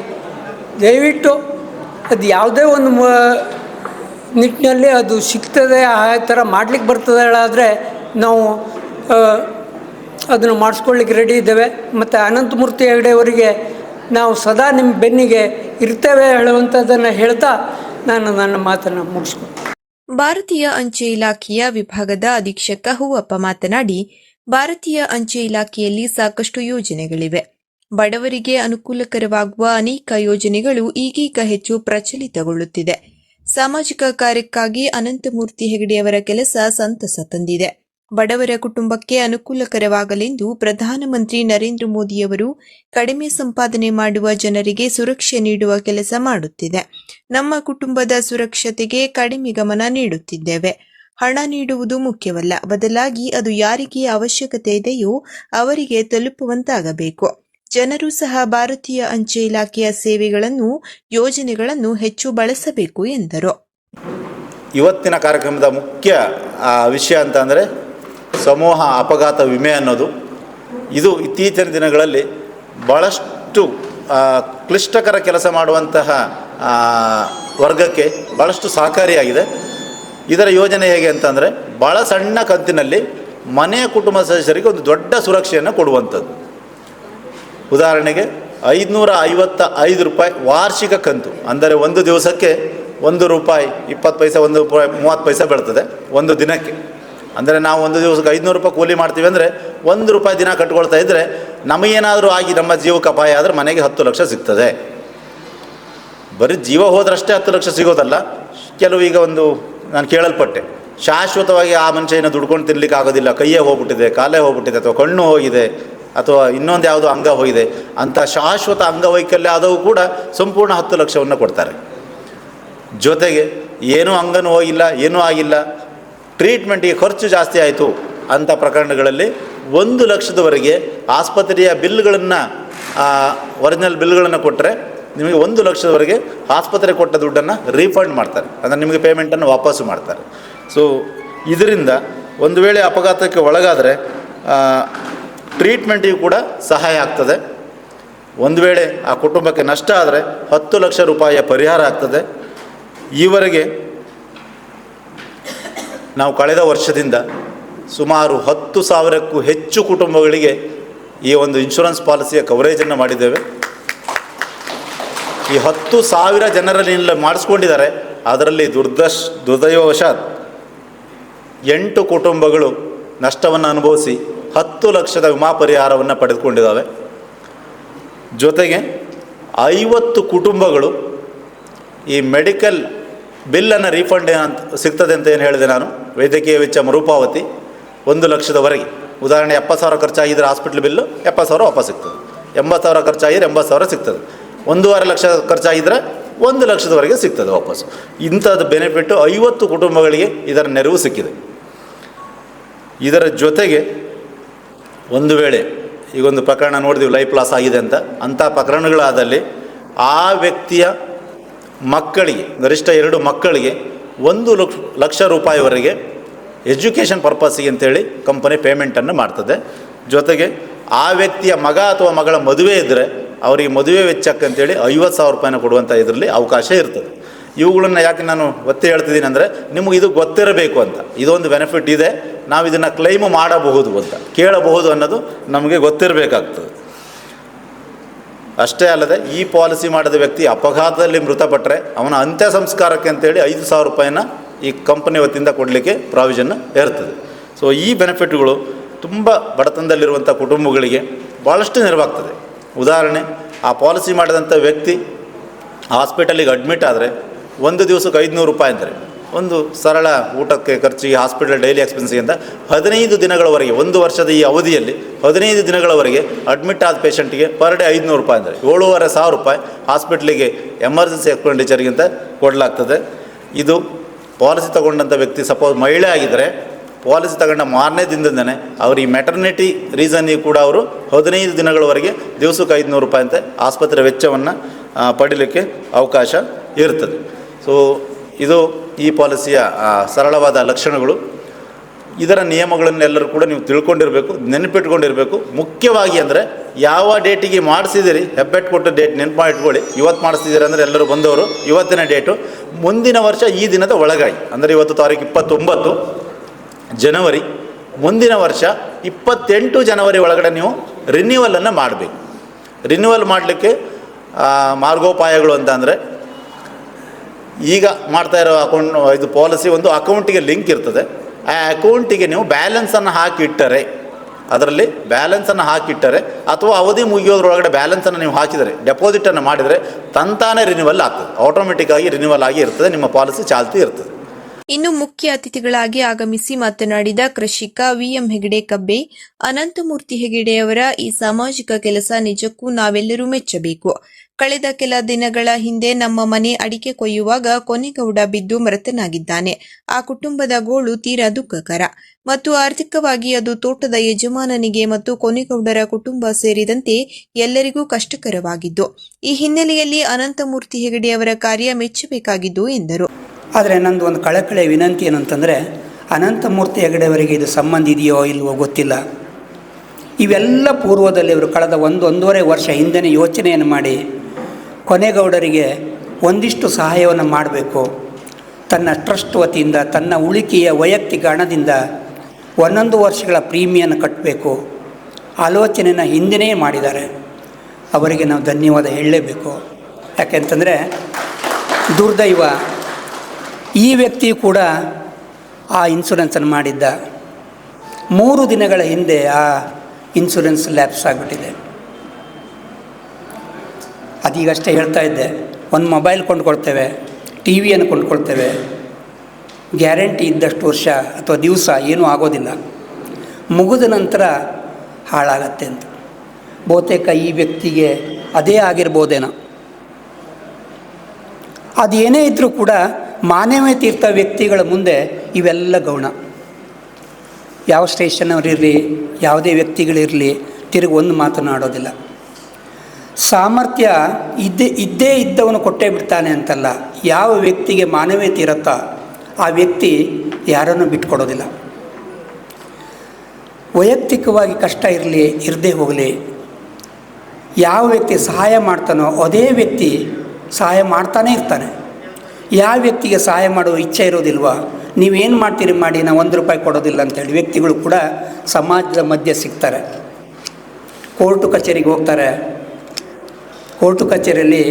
ದಯವಿಟ್ಟು ಅದು ಯಾವುದೇ ಒಂದು ಮ, ನಿಟ್ಟಿನಲ್ಲಿ ಅದು ಸಿಗ್ತದೆ, ಆ ಥರ ಮಾಡ್ಲಿಕ್ಕೆ ಬರ್ತದೆ ಹೇಳಾದರೆ ನಾವು ಅದನ್ನು ಮಾಡಿಸ್ಕೊಳ್ಳಿಕ್ಕೆ ರೆಡಿ ಇದ್ದೇವೆ. ಮತ್ತು ಅನಂತಮೂರ್ತಿ ಹೆಗಡೆಯವರಿಗೆ ನಾವು ಸದಾ ನಿಮ್ಮ ಬೆನ್ನಿಗೆ ಇರ್ತೇವೆ ಹೇಳುವಂಥದ್ದನ್ನು ಹೇಳ್ತಾ ನಾನು ನನ್ನ ಮಾತನ್ನು ಮುಗಿಸ್ಕೊಂಡು ಭಾರತೀಯ ಅಂಚೆ ಇಲಾಖೆಯ ವಿಭಾಗದ ಅಧೀಕ್ಷಕ ಹೂವಪ್ಪ ಮಾತನಾಡಿ, ಭಾರತೀಯ ಅಂಚೆ ಇಲಾಖೆಯಲ್ಲಿ ಸಾಕಷ್ಟು ಯೋಜನೆಗಳಿವೆ. ಬಡವರಿಗೆ ಅನುಕೂಲಕರವಾಗುವ ಅನೇಕ ಯೋಜನೆಗಳು ಈಗೀಗ ಹೆಚ್ಚು ಪ್ರಚಲಿತಗೊಳ್ಳುತ್ತಿದೆ. ಸಾಮಾಜಿಕ ಕಾರ್ಯಕ್ಕಾಗಿ ಅನಂತಮೂರ್ತಿ ಹೆಗಡೆಯವರ ಕೆಲಸ ಸಂತಸ ತಂದಿದೆ. ಬಡವರ ಕುಟುಂಬಕ್ಕೆ ಅನುಕೂಲಕರವಾಗಲೆಂದು ಪ್ರಧಾನಮಂತ್ರಿ ನರೇಂದ್ರ ಮೋದಿಯವರು ಕಡಿಮೆ ಸಂಪಾದನೆ ಮಾಡುವ ಜನರಿಗೆ ಸುರಕ್ಷೆ ನೀಡುವ ಕೆಲಸ ಮಾಡುತ್ತಿದೆ. ನಮ್ಮ ಕುಟುಂಬದ ಸುರಕ್ಷತೆಗೆ ಕಡಿಮೆ ಗಮನ ನೀಡುತ್ತಿದ್ದೇವೆ. ಹಣ ನೀಡುವುದು ಮುಖ್ಯವಲ್ಲ, ಬದಲಾಗಿ ಅದು ಯಾರಿಗೆ ಅವಶ್ಯಕತೆ ಇದೆಯೋ ಅವರಿಗೆ ತಲುಪುವಂತಾಗಬೇಕು. ಜನರು ಸಹ ಭಾರತೀಯ ಅಂಚೆ ಇಲಾಖೆಯ ಸೇವೆಗಳನ್ನು, ಯೋಜನೆಗಳನ್ನು ಹೆಚ್ಚು ಬಳಸಬೇಕು ಎಂದರು. ಇವತ್ತಿನ ಕಾರ್ಯಕ್ರಮದ ಮುಖ್ಯ ವಿಷಯ ಅಂತ ಅಂದರೆ ಸಮೂಹ ಅಪಘಾತ ವಿಮೆ ಅನ್ನೋದು. ಇದು ಇತ್ತೀಚಿನ ದಿನಗಳಲ್ಲಿ ಭಾಳಷ್ಟು ಕ್ಲಿಷ್ಟಕರ ಕೆಲಸ ಮಾಡುವಂತಹ ವರ್ಗಕ್ಕೆ ಭಾಳಷ್ಟು ಸಹಕಾರಿಯಾಗಿದೆ. ಇದರ ಯೋಜನೆ ಹೇಗೆ ಅಂತಂದರೆ ಭಾಳ ಸಣ್ಣ ಕಂತಿನಲ್ಲಿ ಮನೆಯ ಕುಟುಂಬ ಸದಸ್ಯರಿಗೆ ಒಂದು ದೊಡ್ಡ ಸುರಕ್ಷೆಯನ್ನು ಕೊಡುವಂಥದ್ದು. ಉದಾಹರಣೆಗೆ ಐದುನೂರ ಐವತ್ತ ಐದು ರೂಪಾಯಿ ವಾರ್ಷಿಕ ಕಂತು. ಅಂದರೆ ಒಂದು ದಿವಸಕ್ಕೆ ಒಂದು ರೂಪಾಯಿ ಇಪ್ಪತ್ತು ಪೈಸೆ, ಒಂದು ರೂಪಾಯಿ ಮೂವತ್ತು ಪೈಸೆ ಬೀಳ್ತದೆ ಒಂದು ದಿನಕ್ಕೆ. ಅಂದರೆ ನಾವು ಒಂದು ದಿವಸಕ್ಕೆ ಐದುನೂರು ರೂಪಾಯಿ ಕೂಲಿ ಮಾಡ್ತೀವಿ ಅಂದರೆ ಒಂದು ರೂಪಾಯಿ ದಿನ ಕಟ್ಕೊಳ್ತಾ ಇದ್ದರೆ ನಮಗೇನಾದರೂ ಆಗಿ ನಮ್ಮ ಜೀವಕ್ಕೆ ಅಪಾಯ ಆದರೆ ಮನೆಗೆ ಹತ್ತು ಲಕ್ಷ ಸಿಗ್ತದೆ. ಬರೀ ಜೀವ ಹೋದ್ರಷ್ಟೇ ಹತ್ತು ಲಕ್ಷ ಸಿಗೋದಲ್ಲ. ಕೆಲವು ಈಗ ಒಂದು ನಾನು ಕೇಳಲ್ಪಟ್ಟೆ. ಶಾಶ್ವತವಾಗಿ ಆ ಮನುಷ್ಯನ ದುಡ್ಕೊಂಡು ತಿನ್ಲಿಕ್ಕೆ ಆಗೋದಿಲ್ಲ ಕೈಯೇ ಹೋಗ್ಬಿಟ್ಟಿದೆ, ಕಾಲೇ ಹೋಗ್ಬಿಟ್ಟಿದೆ ಅಥವಾ ಕಣ್ಣು ಹೋಗಿದೆ. ಅಥವಾ ಇನ್ನೊಂದು ಯಾವುದೋ ಅಂಗ ಹೋಗಿದೆ ಅಂಥ ಶಾಶ್ವತ ಅಂಗವೈಕಲ್ಯ ಆದವು ಕೂಡ ಸಂಪೂರ್ಣ ಹತ್ತು ಲಕ್ಷವನ್ನು ಕೊಡ್ತಾರೆ. ಜೊತೆಗೆ ಏನೂ ಅಂಗನೂ ಹೋಗಿಲ್ಲ, ಏನೂ ಆಗಿಲ್ಲ ಟ್ರೀಟ್ಮೆಂಟಿಗೆ ಖರ್ಚು ಜಾಸ್ತಿ ಆಯಿತು ಅಂಥ ಪ್ರಕರಣಗಳಲ್ಲಿ ಒಂದು ಲಕ್ಷದವರೆಗೆ ಆಸ್ಪತ್ರೆಯ ಬಿಲ್ಗಳನ್ನು ಒರಿಜಿನಲ್ ಬಿಲ್ಗಳನ್ನು ಕೊಟ್ಟರೆ ನಿಮಗೆ ಒಂದು ಲಕ್ಷದವರೆಗೆ ಆಸ್ಪತ್ರೆ ಕೊಟ್ಟ ದುಡ್ಡನ್ನು ರೀಫಂಡ್ ಮಾಡ್ತಾರೆ. ಅಂದರೆ ನಿಮಗೆ ಪೇಮೆಂಟನ್ನು ವಾಪಸ್ಸು ಮಾಡ್ತಾರೆ. ಸೊ ಇದರಿಂದ ಒಂದು ವೇಳೆ ಅಪಘಾತಕ್ಕೆ ಒಳಗಾದರೆ ಟ್ರೀಟ್ಮೆಂಟಿಗೂ ಕೂಡ ಸಹಾಯ ಆಗ್ತದೆ. ಒಂದು ವೇಳೆ ಆ ಕುಟುಂಬಕ್ಕೆ ನಷ್ಟ ಆದರೆ ಹತ್ತು ಲಕ್ಷ ರೂಪಾಯಿಯ ಪರಿಹಾರ ಆಗ್ತದೆ. ಈವರೆಗೆ ನಾವು ಕಳೆದ ವರ್ಷದಿಂದ ಸುಮಾರು ಹತ್ತು ಸಾವಿರಕ್ಕೂ ಹೆಚ್ಚು ಕುಟುಂಬಗಳಿಗೆ ಈ ಒಂದು ಇನ್ಶೂರೆನ್ಸ್ ಪಾಲಿಸಿಯ ಕವರೇಜನ್ನು ಮಾಡಿದ್ದೇವೆ. ಈ ಹತ್ತು ಸಾವಿರ ಜನರಲ್ಲಿ ಮಾಡಿಸ್ಕೊಂಡಿದ್ದಾರೆ. ಅದರಲ್ಲಿ ದುರ್ದಶ್, ದುರ್ದೈವವಶಾತ್ ಎಂಟು ಕುಟುಂಬಗಳು ನಷ್ಟವನ್ನು ಅನುಭವಿಸಿ ಹತ್ತು ಲಕ್ಷದ ವಿಮಾ ಪರಿಹಾರವನ್ನು ಪಡೆದುಕೊಂಡಿದ್ದಾವೆ. ಜೊತೆಗೆ ಐವತ್ತು ಕುಟುಂಬಗಳು ಈ ಮೆಡಿಕಲ್ ಬಿಲ್ಲನ್ನು ರೀಫಂಡ್ ಅಂತ ಸಿಗ್ತದೆ ಅಂತ ಏನು ಹೇಳಿದೆ ನಾನು? ವೈದ್ಯಕೀಯ ವೆಚ್ಚ ಮರುಪಾವತಿ ಒಂದು ಲಕ್ಷದವರೆಗೆ. ಉದಾಹರಣೆ ಎಪ್ಪತ್ತು ಸಾವಿರ ಖರ್ಚಾಗಿದ್ದರೆ ಹಾಸ್ಪಿಟ್ಲ್ ಬಿಲ್ಲು ಎಪ್ಪತ್ತು ಸಾವಿರ ವಾಪಸ್ ಸಿಗ್ತದೆ. ಎಂಬತ್ತು ಸಾವಿರ ಖರ್ಚಾಗಿದ್ರೆ ಎಂಬತ್ತು ಸಾವಿರ ಸಿಗ್ತದೆ. ಒಂದೂವರೆ ಲಕ್ಷ ಖರ್ಚಾಗಿದ್ದರೆ ಒಂದು ಲಕ್ಷದವರೆಗೆ ಸಿಗ್ತದೆ ವಾಪಸ್. ಇಂಥದ್ದು ಬೆನಿಫಿಟ್ಟು ಐವತ್ತು ಕುಟುಂಬಗಳಿಗೆ ಇದರ ನೆರವು ಸಿಕ್ಕಿದೆ. ಇದರ ಜೊತೆಗೆ ಒಂದು ವೇಳೆ ಈಗೊಂದು ಪ್ರಕರಣ ನೋಡಿದೀವಿ ಲೈಫ್ ಲಾಸ್ ಆಗಿದೆ ಅಂತ. ಅಂಥ ಪ್ರಕರಣಗಳಾದಲ್ಲಿ ಆ ವ್ಯಕ್ತಿಯ ಮಕ್ಕಳಿಗೆ, ಗರಿಷ್ಠ ಎರಡು ಮಕ್ಕಳಿಗೆ ಒಂದು ಲಕ್ಷ ಲಕ್ಷ ರೂಪಾಯಿವರೆಗೆ ಎಜುಕೇಷನ್ ಪರ್ಪಸ್ಸಿಗೆ ಅಂತೇಳಿ ಕಂಪನಿ ಪೇಮೆಂಟನ್ನು ಮಾಡ್ತದೆ. ಜೊತೆಗೆ ಆ ವ್ಯಕ್ತಿಯ ಮಗ ಅಥವಾ ಮಗಳ ಮದುವೆ ಇದ್ದರೆ ಅವರಿಗೆ ಮದುವೆ ವೆಚ್ಚಕ್ಕಂತೇಳಿ ಐವತ್ತು ಸಾವಿರ ರೂಪಾಯಿನ ಕೊಡುವಂಥ ಇದರಲ್ಲಿ ಅವಕಾಶ ಇರ್ತದೆ. ಇವುಗಳನ್ನು ಯಾಕೆ ನಾನು ಒತ್ತಿ ಹೇಳ್ತಿದ್ದೀನಿ ಅಂದರೆ ನಿಮಗೆ ಇದು ಗೊತ್ತಿರಬೇಕು ಅಂತ. ಇದೊಂದು ಬೆನಿಫಿಟ್ ಇದೆ. ನಾವು ಇದನ್ನು ಕ್ಲೈಮ್ ಮಾಡಬಹುದು ಅಂತ. ಕೇಳಬಹುದು ಅನ್ನೋದು ನಮಗೆ ಗೊತ್ತಿರಬೇಕಾಗ್ತದೆ. ಅಷ್ಟೇ ಅಲ್ಲದೆ ಈ ಪಾಲಿಸಿ ಮಾಡಿದ ವ್ಯಕ್ತಿ ಅಪಘಾತದಲ್ಲಿ ಮೃತಪಟ್ಟರೆ ಅವನ ಅಂತ್ಯ ಸಂಸ್ಕಾರಕ್ಕೆ ಅಂತೇಳಿ ಐದು ಸಾವಿರ ರೂಪಾಯಿನ ಈ ಕಂಪನಿ ವತಿಯಿಂದ ಕೊಡಲಿಕ್ಕೆ ಪ್ರಾವಿಷನ್ ಇರ್ತದೆ. ಸೊ ಈ ಬೆನಿಫಿಟ್ಗಳು ತುಂಬ ಬಡತನದಲ್ಲಿರುವಂಥ ಕುಟುಂಬಗಳಿಗೆ ಭಾಳಷ್ಟು ನೆರವಾಗ್ತದೆ. ಉದಾಹರಣೆ, ಆ ಪಾಲಿಸಿ ಮಾಡಿದಂಥ ವ್ಯಕ್ತಿ ಹಾಸ್ಪಿಟಲಿಗೆ ಅಡ್ಮಿಟ್ ಆದರೆ ಒಂದು ದಿವಸಕ್ಕೆ ಐದುನೂರು ರೂಪಾಯಿ ಅಂದರೆ ಒಂದು ಸರಳ ಊಟಕ್ಕೆ ಖರ್ಚಿಗೆ ಹಾಸ್ಪಿಟಲ್ ಡೈಲಿ ಎಕ್ಸ್ಪೆನ್ಸಿಗಿಂತ ಹದಿನೈದು ದಿನಗಳವರೆಗೆ, ಒಂದು ವರ್ಷದ ಈ ಅವಧಿಯಲ್ಲಿ ಹದಿನೈದು ದಿನಗಳವರೆಗೆ ಅಡ್ಮಿಟ್ ಆದ ಪೇಷಂಟಿಗೆ ಪರ್ ಡೇ ಐದುನೂರು ರೂಪಾಯಿ ಅಂದರೆ ಏಳೂವರೆ ಸಾವಿರ ರೂಪಾಯಿ ಹಾಸ್ಪಿಟ್ಲಿಗೆ ಎಮರ್ಜೆನ್ಸಿ ಎಕ್ಸ್ಪೆಂಡಿಚರ್ಗಿಂತ ಕೊಡಲಾಗ್ತದೆ. ಇದು ಪಾಲಿಸಿ ತಗೊಂಡಂಥ ವ್ಯಕ್ತಿ ಸಪೋಸ್ ಮಹಿಳೆ ಆಗಿದ್ದರೆ ಪಾಲಿಸಿ ತಗೊಂಡ ಮಾರನೇ ದಿನದಿಂದನೇ ಅವರು ಈ ಮೆಟರ್ನಿಟಿ ರೀಸನ್ನಿಗೆ ಕೂಡ ಅವರು ಹದಿನೈದು ದಿನಗಳವರೆಗೆ ದಿವಸಕ್ಕೆ ಐದುನೂರು ರೂಪಾಯಿ ಅಂತ ಆಸ್ಪತ್ರೆ ವೆಚ್ಚವನ್ನು ಪಡೀಲಿಕ್ಕೆ ಅವಕಾಶ ಇರ್ತದೆ. ಸೊ ಇದು ಈ ಪಾಲಿಸಿಯ ಸರಳವಾದ ಲಕ್ಷಣಗಳು. ಇದರ ನಿಯಮಗಳನ್ನೆಲ್ಲರೂ ಕೂಡ ನೀವು ತಿಳ್ಕೊಂಡಿರಬೇಕು, ನೆನಪಿಟ್ಕೊಂಡಿರಬೇಕು. ಮುಖ್ಯವಾಗಿ ಅಂದರೆ, ಯಾವ ಡೇಟಿಗೆ ಮಾಡಿಸಿದಿರಿ, ಹೆಬ್ಬೆಟ್ಟು ಕೊಟ್ಟು ಡೇಟ್ ನೆನಪು ಇಟ್ಕೊಳ್ಳಿ ಇವತ್ತು ಮಾಡಿಸ್ತಿದ್ದೀರಿ ಅಂದರೆ ಎಲ್ಲರೂ ಬಂದವರು, ಇವತ್ತಿನ ಡೇಟು. ಮುಂದಿನ ವರ್ಷ ಈ ದಿನದ ಒಳಗಾಗಿ, ಅಂದರೆ ಇವತ್ತು ತಾರೀಕು ಇಪ್ಪತ್ತೊಂಬತ್ತು ಜನವರಿ, ಮುಂದಿನ ವರ್ಷ ಇಪ್ಪತ್ತೆಂಟು ಜನವರಿ ಒಳಗಡೆ ನೀವು ರಿನ್ಯೂವಲನ್ನು ಮಾಡಬೇಕು. ರಿನ್ಯೂವಲ್ ಮಾಡಲಿಕ್ಕೆ ಮಾರ್ಗೋಪಾಯಗಳು ಅಂತ ಅಂದರೆ ಈಗ ಮಾಡ್ತಾ ಇರೋ ಅಕೌಂಟ್ ಇದು ಪಾಲಿಸಿ ಒಂದು ಅಕೌಂಟಿಗೆ ಲಿಂಕ್ ಇರ್ತದೆ. ಆ ಅಕೌಂಟಿಗೆ ನೀವು ಬ್ಯಾಲೆನ್ಸನ್ನು ಹಾಕಿಟ್ಟರೆ, ಅದರಲ್ಲಿ ಬ್ಯಾಲೆನ್ಸನ್ನು ಹಾಕಿಟ್ಟರೆ, ಅಥವಾ ಅವಧಿ ಮುಗಿಯೋದ್ರೊಳಗಡೆ ಬ್ಯಾಲೆನ್ಸನ್ನು ನೀವು ಹಾಕಿದರೆ ಡೆಪಾಸಿಟನ್ನು ಮಾಡಿದರೆ ತಂತಾನೇ ರಿನ್ಯೂವಲ್ ಆಗ್ತದೆ. ಆಟೋಮೆಟಿಕ್ಕಾಗಿ ರಿನ್ಯೂವಲ್ ಆಗಿ ಇರ್ತದೆ, ನಿಮ್ಮ ಪಾಲಿಸಿ ಚಾಲ್ತಿ ಇರ್ತದೆ. ಇನ್ನು ಮುಖ್ಯ ಅತಿಥಿಗಳಾಗಿ ಆಗಮಿಸಿ ಮಾತನಾಡಿದ ಕೃಷಿಕ ವಿಎಂ ಹೆಗಡೆ ಕಬ್ಬೆ, ಅನಂತಮೂರ್ತಿ ಹೆಗಡೆಯವರ ಈ ಸಾಮಾಜಿಕ ಕೆಲಸ ನಿಜಕ್ಕೂ ನಾವೆಲ್ಲರೂ ಮೆಚ್ಚಬೇಕು. ಕಳೆದ ಕೆಲ ದಿನಗಳ ಹಿಂದೆ ನಮ್ಮ ಮನೆ ಅಡಿಕೆ ಕೊಯ್ಯುವಾಗ ಕೊನೆಗೌಡ ಬಿದ್ದು ಮೃತನಾಗಿದ್ದಾನೆ. ಆ ಕುಟುಂಬದ ಗೋಳು ತೀರಾ ದುಃಖಕರ. ಮತ್ತು ಆರ್ಥಿಕವಾಗಿ ಅದು ತೋಟದ ಯಜಮಾನನಿಗೆ ಮತ್ತು ಕೊನೆಗೌಡರ ಕುಟುಂಬ ಸೇರಿದಂತೆ ಎಲ್ಲರಿಗೂ ಕಷ್ಟಕರವಾಗಿದ್ದು, ಈ ಹಿನ್ನೆಲೆಯಲ್ಲಿ ಅನಂತಮೂರ್ತಿ ಹೆಗಡೆಯವರ ಕಾರ್ಯ ಮೆಚ್ಚಬೇಕಾಗಿದ್ದು, ಎಂದರು. ಆದರೆ ನಂದು ಒಂದು ಕಳಕಳೆ ವಿನಂತಿ ಏನಂತಂದರೆ ಅನಂತಮೂರ್ತಿ ಹೆಗಡೆಯವರಿಗೆ ಇದು ಸಂಬಂಧ ಇದೆಯೋ ಇಲ್ವೋ ಗೊತ್ತಿಲ್ಲ. ಇವೆಲ್ಲ ಪೂರ್ವದಲ್ಲಿ ಅವರು ಕಳೆದ ಒಂದು ಒಂದೂವರೆ ವರ್ಷ ಹಿಂದೆನೇ ಯೋಚನೆಯನ್ನು ಮಾಡಿ ಕೊನೆಗೌಡರಿಗೆ ಒಂದಿಷ್ಟು ಸಹಾಯವನ್ನು ಮಾಡಬೇಕು. ತನ್ನ ಟ್ರಸ್ಟ್ ವತಿಯಿಂದ, ತನ್ನ ಉಳಿಕೆಯ ವೈಯಕ್ತಿಕ ಹಣದಿಂದ ಒಂದೊಂದು ವರ್ಷಗಳ ಪ್ರೀಮಿಯನ್ನು ಕಟ್ಟಬೇಕು. ಆಲೋಚನೆಯನ್ನು ಹಿಂದೆಯೇ ಮಾಡಿದ್ದಾರೆ. ಅವರಿಗೆ ನಾವು ಧನ್ಯವಾದ ಹೇಳಲೇಬೇಕು. ಯಾಕೆಂತಂದರೆ ದುರ್ದೈವ ಈ ವ್ಯಕ್ತಿ ಕೂಡ ಆ ಇನ್ಸೂರೆನ್ಸನ್ನು ಮಾಡಿದ್ದ. ಮೂರು ದಿನಗಳ ಹಿಂದೆ ಆ ಇನ್ಶೂರೆನ್ಸ್ ಲ್ಯಾಪ್ಸ್ ಆಗಿಬಿಟ್ಟಿದೆ. ಅದೀಗಷ್ಟೇ ಹೇಳ್ತಾ ಇದ್ದೆ. ಒಂದು ಮೊಬೈಲ್ ಕೊಂಡ್ಕೊಳ್ತೇವೆ ಟಿ ವಿಯನ್ನು ಕೊಂಡ್ಕೊಳ್ತೇವೆ. ಗ್ಯಾರಂಟಿ ಇದ್ದಷ್ಟು ವರ್ಷ ಅಥವಾ ದಿವಸ ಏನೂ ಆಗೋದಿಲ್ಲ. ಮುಗಿದ ನಂತರ ಹಾಳಾಗತ್ತೆ ಅಂತ. ಬಹುತೇಕ ಈ ವ್ಯಕ್ತಿಗೆ ಅದೇ ಆಗಿರ್ಬೋದೇನೋ. ಅದೇನೇ ಇದ್ದರೂ ಕೂಡ ಮಾನವೀಯ ತೀರ್ಥ ವ್ಯಕ್ತಿಗಳ ಮುಂದೆ ಇವೆಲ್ಲ ಗೌಣ. ಯಾವ ಸ್ಟೇಷನ್ ಅವರಿರಲಿ ಯಾವುದೇ ವ್ಯಕ್ತಿಗಳಿರಲಿ, ತಿರುಗಿ ಒಂದು ಮಾತನಾಡೋದಿಲ್ಲ ಸಾಮರ್ಥ್ಯ ಇದ್ದೇ ಇದ್ದೇ ಇದ್ದವನು ಕೊಟ್ಟೇ ಬಿಡ್ತಾನೆ ಅಂತಲ್ಲ. ಯಾವ ವ್ಯಕ್ತಿಗೆ ಮಾನವೀಯತೆ ಇರುತ್ತೋ ಆ ವ್ಯಕ್ತಿ ಯಾರನ್ನು ಬಿಟ್ಕೊಡೋದಿಲ್ಲ ವೈಯಕ್ತಿಕವಾಗಿ ಕಷ್ಟ ಇರಲಿ, ಇರದೇ ಹೋಗಲಿ. ಯಾವ ವ್ಯಕ್ತಿ ಸಹಾಯ ಮಾಡ್ತಾನೋ ಅದೇ ವ್ಯಕ್ತಿ ಸಹಾಯ ಮಾಡ್ತಾನೇ ಇರ್ತಾನೆ. ಯಾವ ವ್ಯಕ್ತಿಗೆ ಸಹಾಯ ಮಾಡುವ ಇಚ್ಛೆ ಇರೋದಿಲ್ವಾ ನೀವೇನು ಮಾಡ್ತೀರಿ ಮಾಡಿ, ನಾವು ಒಂದು ರೂಪಾಯಿ ಕೊಡೋದಿಲ್ಲ ಅಂತೇಳಿ ವ್ಯಕ್ತಿಗಳು ಕೂಡ ಸಮಾಜದ ಮಧ್ಯೆ ಸಿಗ್ತಾರೆ. ಕೋರ್ಟು ಕಚೇರಿಗೆ ಹೋಗ್ತಾರೆ. ಕೋರ್ಟು ಕಚೇರಿಯಲ್ಲಿ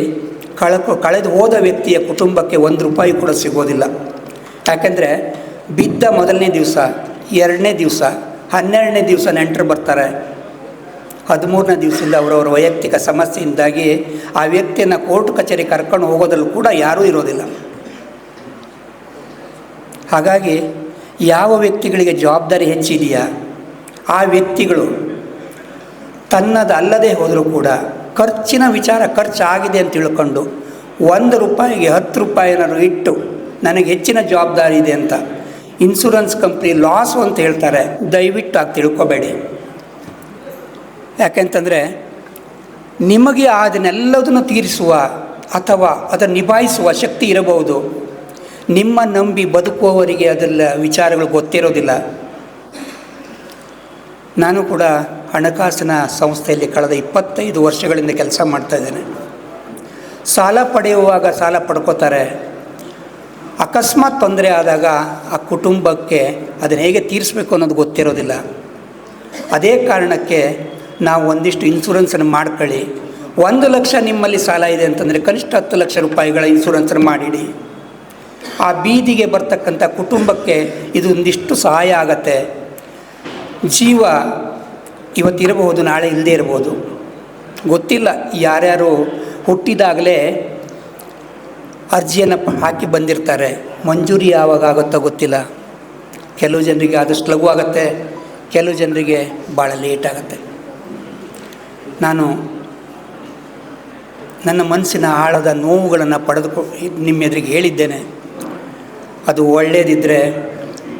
ಕಳಕು ಕಳೆದು ಹೋದ ವ್ಯಕ್ತಿಯ ಕುಟುಂಬಕ್ಕೆ ಒಂದು ರೂಪಾಯಿ ಕೂಡ ಸಿಗೋದಿಲ್ಲ. ಯಾಕೆಂದರೆ ಬಿದ್ದ ಮೊದಲನೇ ದಿವಸ, ಎರಡನೇ ದಿವಸ, ಹನ್ನೆರಡನೇ ದಿವಸ ನೆಂಟರು ಬರ್ತಾರೆ. ಹದಿಮೂರನೇ ದಿವಸದಿಂದ ಅವರವರ ವೈಯಕ್ತಿಕ ಸಮಸ್ಯೆಯಿಂದಾಗಿ ಆ ವ್ಯಕ್ತಿಯನ್ನು ಕೋರ್ಟ್ ಕಚೇರಿ ಕರ್ಕೊಂಡು ಹೋಗೋದ್ರಲ್ಲೂ ಕೂಡ ಯಾರೂ ಇರೋದಿಲ್ಲ. ಹಾಗಾಗಿ ಯಾವ ವ್ಯಕ್ತಿಗಳಿಗೆ ಜವಾಬ್ದಾರಿ ಹೆಚ್ಚಿದೆಯಾ? ಆ ವ್ಯಕ್ತಿಗಳು ತನ್ನದಲ್ಲದೆ ಹೋದರೂ ಕೂಡ ಖರ್ಚಿನ ವಿಚಾರ ಖರ್ಚಾಗಿದೆ ಅಂತ ತಿಳ್ಕೊಂಡು ಒಂದು ರೂಪಾಯಿಗೆ ಹತ್ತು ರೂಪಾಯಿ ಏನಾದ್ರು ಇಟ್ಟು ನನಗೆ ಹೆಚ್ಚಿನ ಜವಾಬ್ದಾರಿ ಇದೆ ಅಂತ ಇನ್ಸೂರೆನ್ಸ್ ಕಂಪ್ನಿ ಲಾಸು ಅಂತ ಹೇಳ್ತಾರೆ, ದಯವಿಟ್ಟು ಅದು ತಿಳ್ಕೊಬೇಡಿ. ಯಾಕೆಂತಂದರೆ ನಿಮಗೆ ಅದನ್ನೆಲ್ಲದನ್ನು ತೀರಿಸುವ ಅಥವಾ ಅದನ್ನು ನಿಭಾಯಿಸುವ ಶಕ್ತಿ ಇರಬಹುದು. ನಿಮ್ಮ ನಂಬಿ ಬದುಕುವವರಿಗೆ ಅದೆಲ್ಲ ವಿಚಾರಗಳು ಗೊತ್ತಿರೋದಿಲ್ಲ. ನಾನು ಕೂಡ ಹಣಕಾಸಿನ ಸಂಸ್ಥೆಯಲ್ಲಿ ಕಳೆದ ಇಪ್ಪತ್ತೈದು ವರ್ಷಗಳಿಂದ ಕೆಲಸ ಮಾಡ್ತಾಯಿದ್ದೇನೆ ಸಾಲ ಪಡೆಯುವಾಗ ಸಾಲ ಪಡ್ಕೋತಾರೆ. ಅಕಸ್ಮಾತ್ ತೊಂದರೆ ಆದಾಗ ಆ ಕುಟುಂಬಕ್ಕೆ ಅದನ್ನು ಹೇಗೆ ತೀರಿಸಬೇಕು ಅನ್ನೋದು ಗೊತ್ತಿರೋದಿಲ್ಲ. ಅದೇ ಕಾರಣಕ್ಕೆ ನಾವು ಒಂದಿಷ್ಟು ಇನ್ಶೂರೆನ್ಸನ್ನು ಮಾಡ್ಕೊಳ್ಳಿ. ಒಂದು ಲಕ್ಷ ನಿಮ್ಮಲ್ಲಿ ಸಾಲ ಇದೆ ಅಂತಂದರೆ ಕನಿಷ್ಠ ಹತ್ತು ಲಕ್ಷ ರೂಪಾಯಿಗಳ ಇನ್ಶೂರೆನ್ಸನ್ನು ಮಾಡಿಡಿ. ಆ ಬೀದಿಗೆ ಬರ್ತಕ್ಕಂಥ ಕುಟುಂಬಕ್ಕೆ ಇದು ಒಂದಿಷ್ಟು ಸಹಾಯ ಆಗತ್ತೆ. ಜೀವ ಇವತ್ತಿರಬಹುದು, ನಾಳೆ ಇಲ್ಲದೇ ಇರ್ಬೋದು ಗೊತ್ತಿಲ್ಲ ಯಾರ್ಯಾರು ಹುಟ್ಟಿದಾಗಲೇ ಅರ್ಜಿಯನ್ನು ಹಾಕಿ ಬಂದಿರ್ತಾರೆ. ಮಂಜೂರಿ ಯಾವಾಗ ಆಗುತ್ತೋ ಗೊತ್ತಿಲ್ಲ. ಕೆಲವು ಜನರಿಗೆ ಆದಷ್ಟು ಲಘು ಆಗುತ್ತೆ, ಕೆಲವು ಜನರಿಗೆ ಭಾಳ ಲೇಟ್ ಆಗುತ್ತೆ. ನಾನು ನನ್ನ ಮನಸ್ಸಿನ ಆಳದ ನೋವುಗಳನ್ನು ಪಡೆದುಕೊ, ನಿಮ್ಮ ಎದುರಿಗೆ ಹೇಳಿದ್ದೇನೆ. ಅದು ಒಳ್ಳೆಯದಿದ್ದರೆ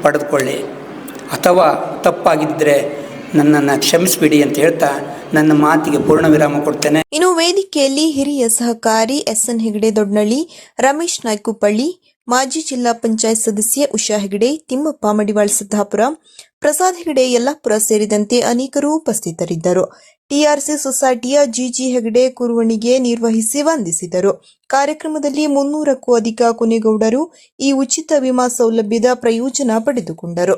ಪಡೆದುಕೊಳ್ಳಿ. ಅಥವಾ ತಪ್ಪಾಗಿದ್ದರೆ ನನ್ನನ್ನು ಕ್ಷಮಿಸಿಬಿಡಿ ಅಂತ ಹೇಳ್ತಾ ನನ್ನ ಮಾತಿಗೆ ಪೂರ್ಣ ವಿರಾಮ ಕೊಡ್ತೇನೆ. ಇನ್ನು ವೇದಿಕೆಯಲ್ಲಿ ಹಿರಿಯ ಸಹಕಾರಿ ಎಸ್ ಎನ್ ಹೆಗಡೆ ದೊಡ್ನಳ್ಳಿ, ರಮೇಶ್ ನಾಯ್ಕುಪಳ್ಳಿ, ಮಾಜಿ ಜಿಲ್ಲಾ ಪಂಚಾಯತ್ ಸದಸ್ಯೆ ಉಷಾ ಹೆಗಡೆ, ತಿಮ್ಮಪ್ಪ ಮಡಿವಾಳ ಸಿದ್ದಾಪುರ, ಪ್ರಸಾದ್ ಹೆಗಡೆ ಯಲ್ಲಾಪುರ ಸೇರಿದಂತೆ ಅನೇಕರು ಉಪಸ್ಥಿತರಿದ್ದರು. ಟಿಆರ್ಸಿ ಸೊಸೈಟಿಯ ಜಿಜಿ ಹೆಗಡೆ ಕುರುವಣಿಗೆ ನಿರ್ವಹಿಸಿ ವಂದಿಸಿದರು. ಕಾರ್ಯಕ್ರಮದಲ್ಲಿ ಮುನ್ನೂರಕ್ಕೂ ಅಧಿಕ ಕೊನೆಗೌಡರು ಈ ಉಚಿತ ವಿಮಾ ಸೌಲಭ್ಯದ ಪ್ರಯೋಜನ ಪಡೆದುಕೊಂಡರು.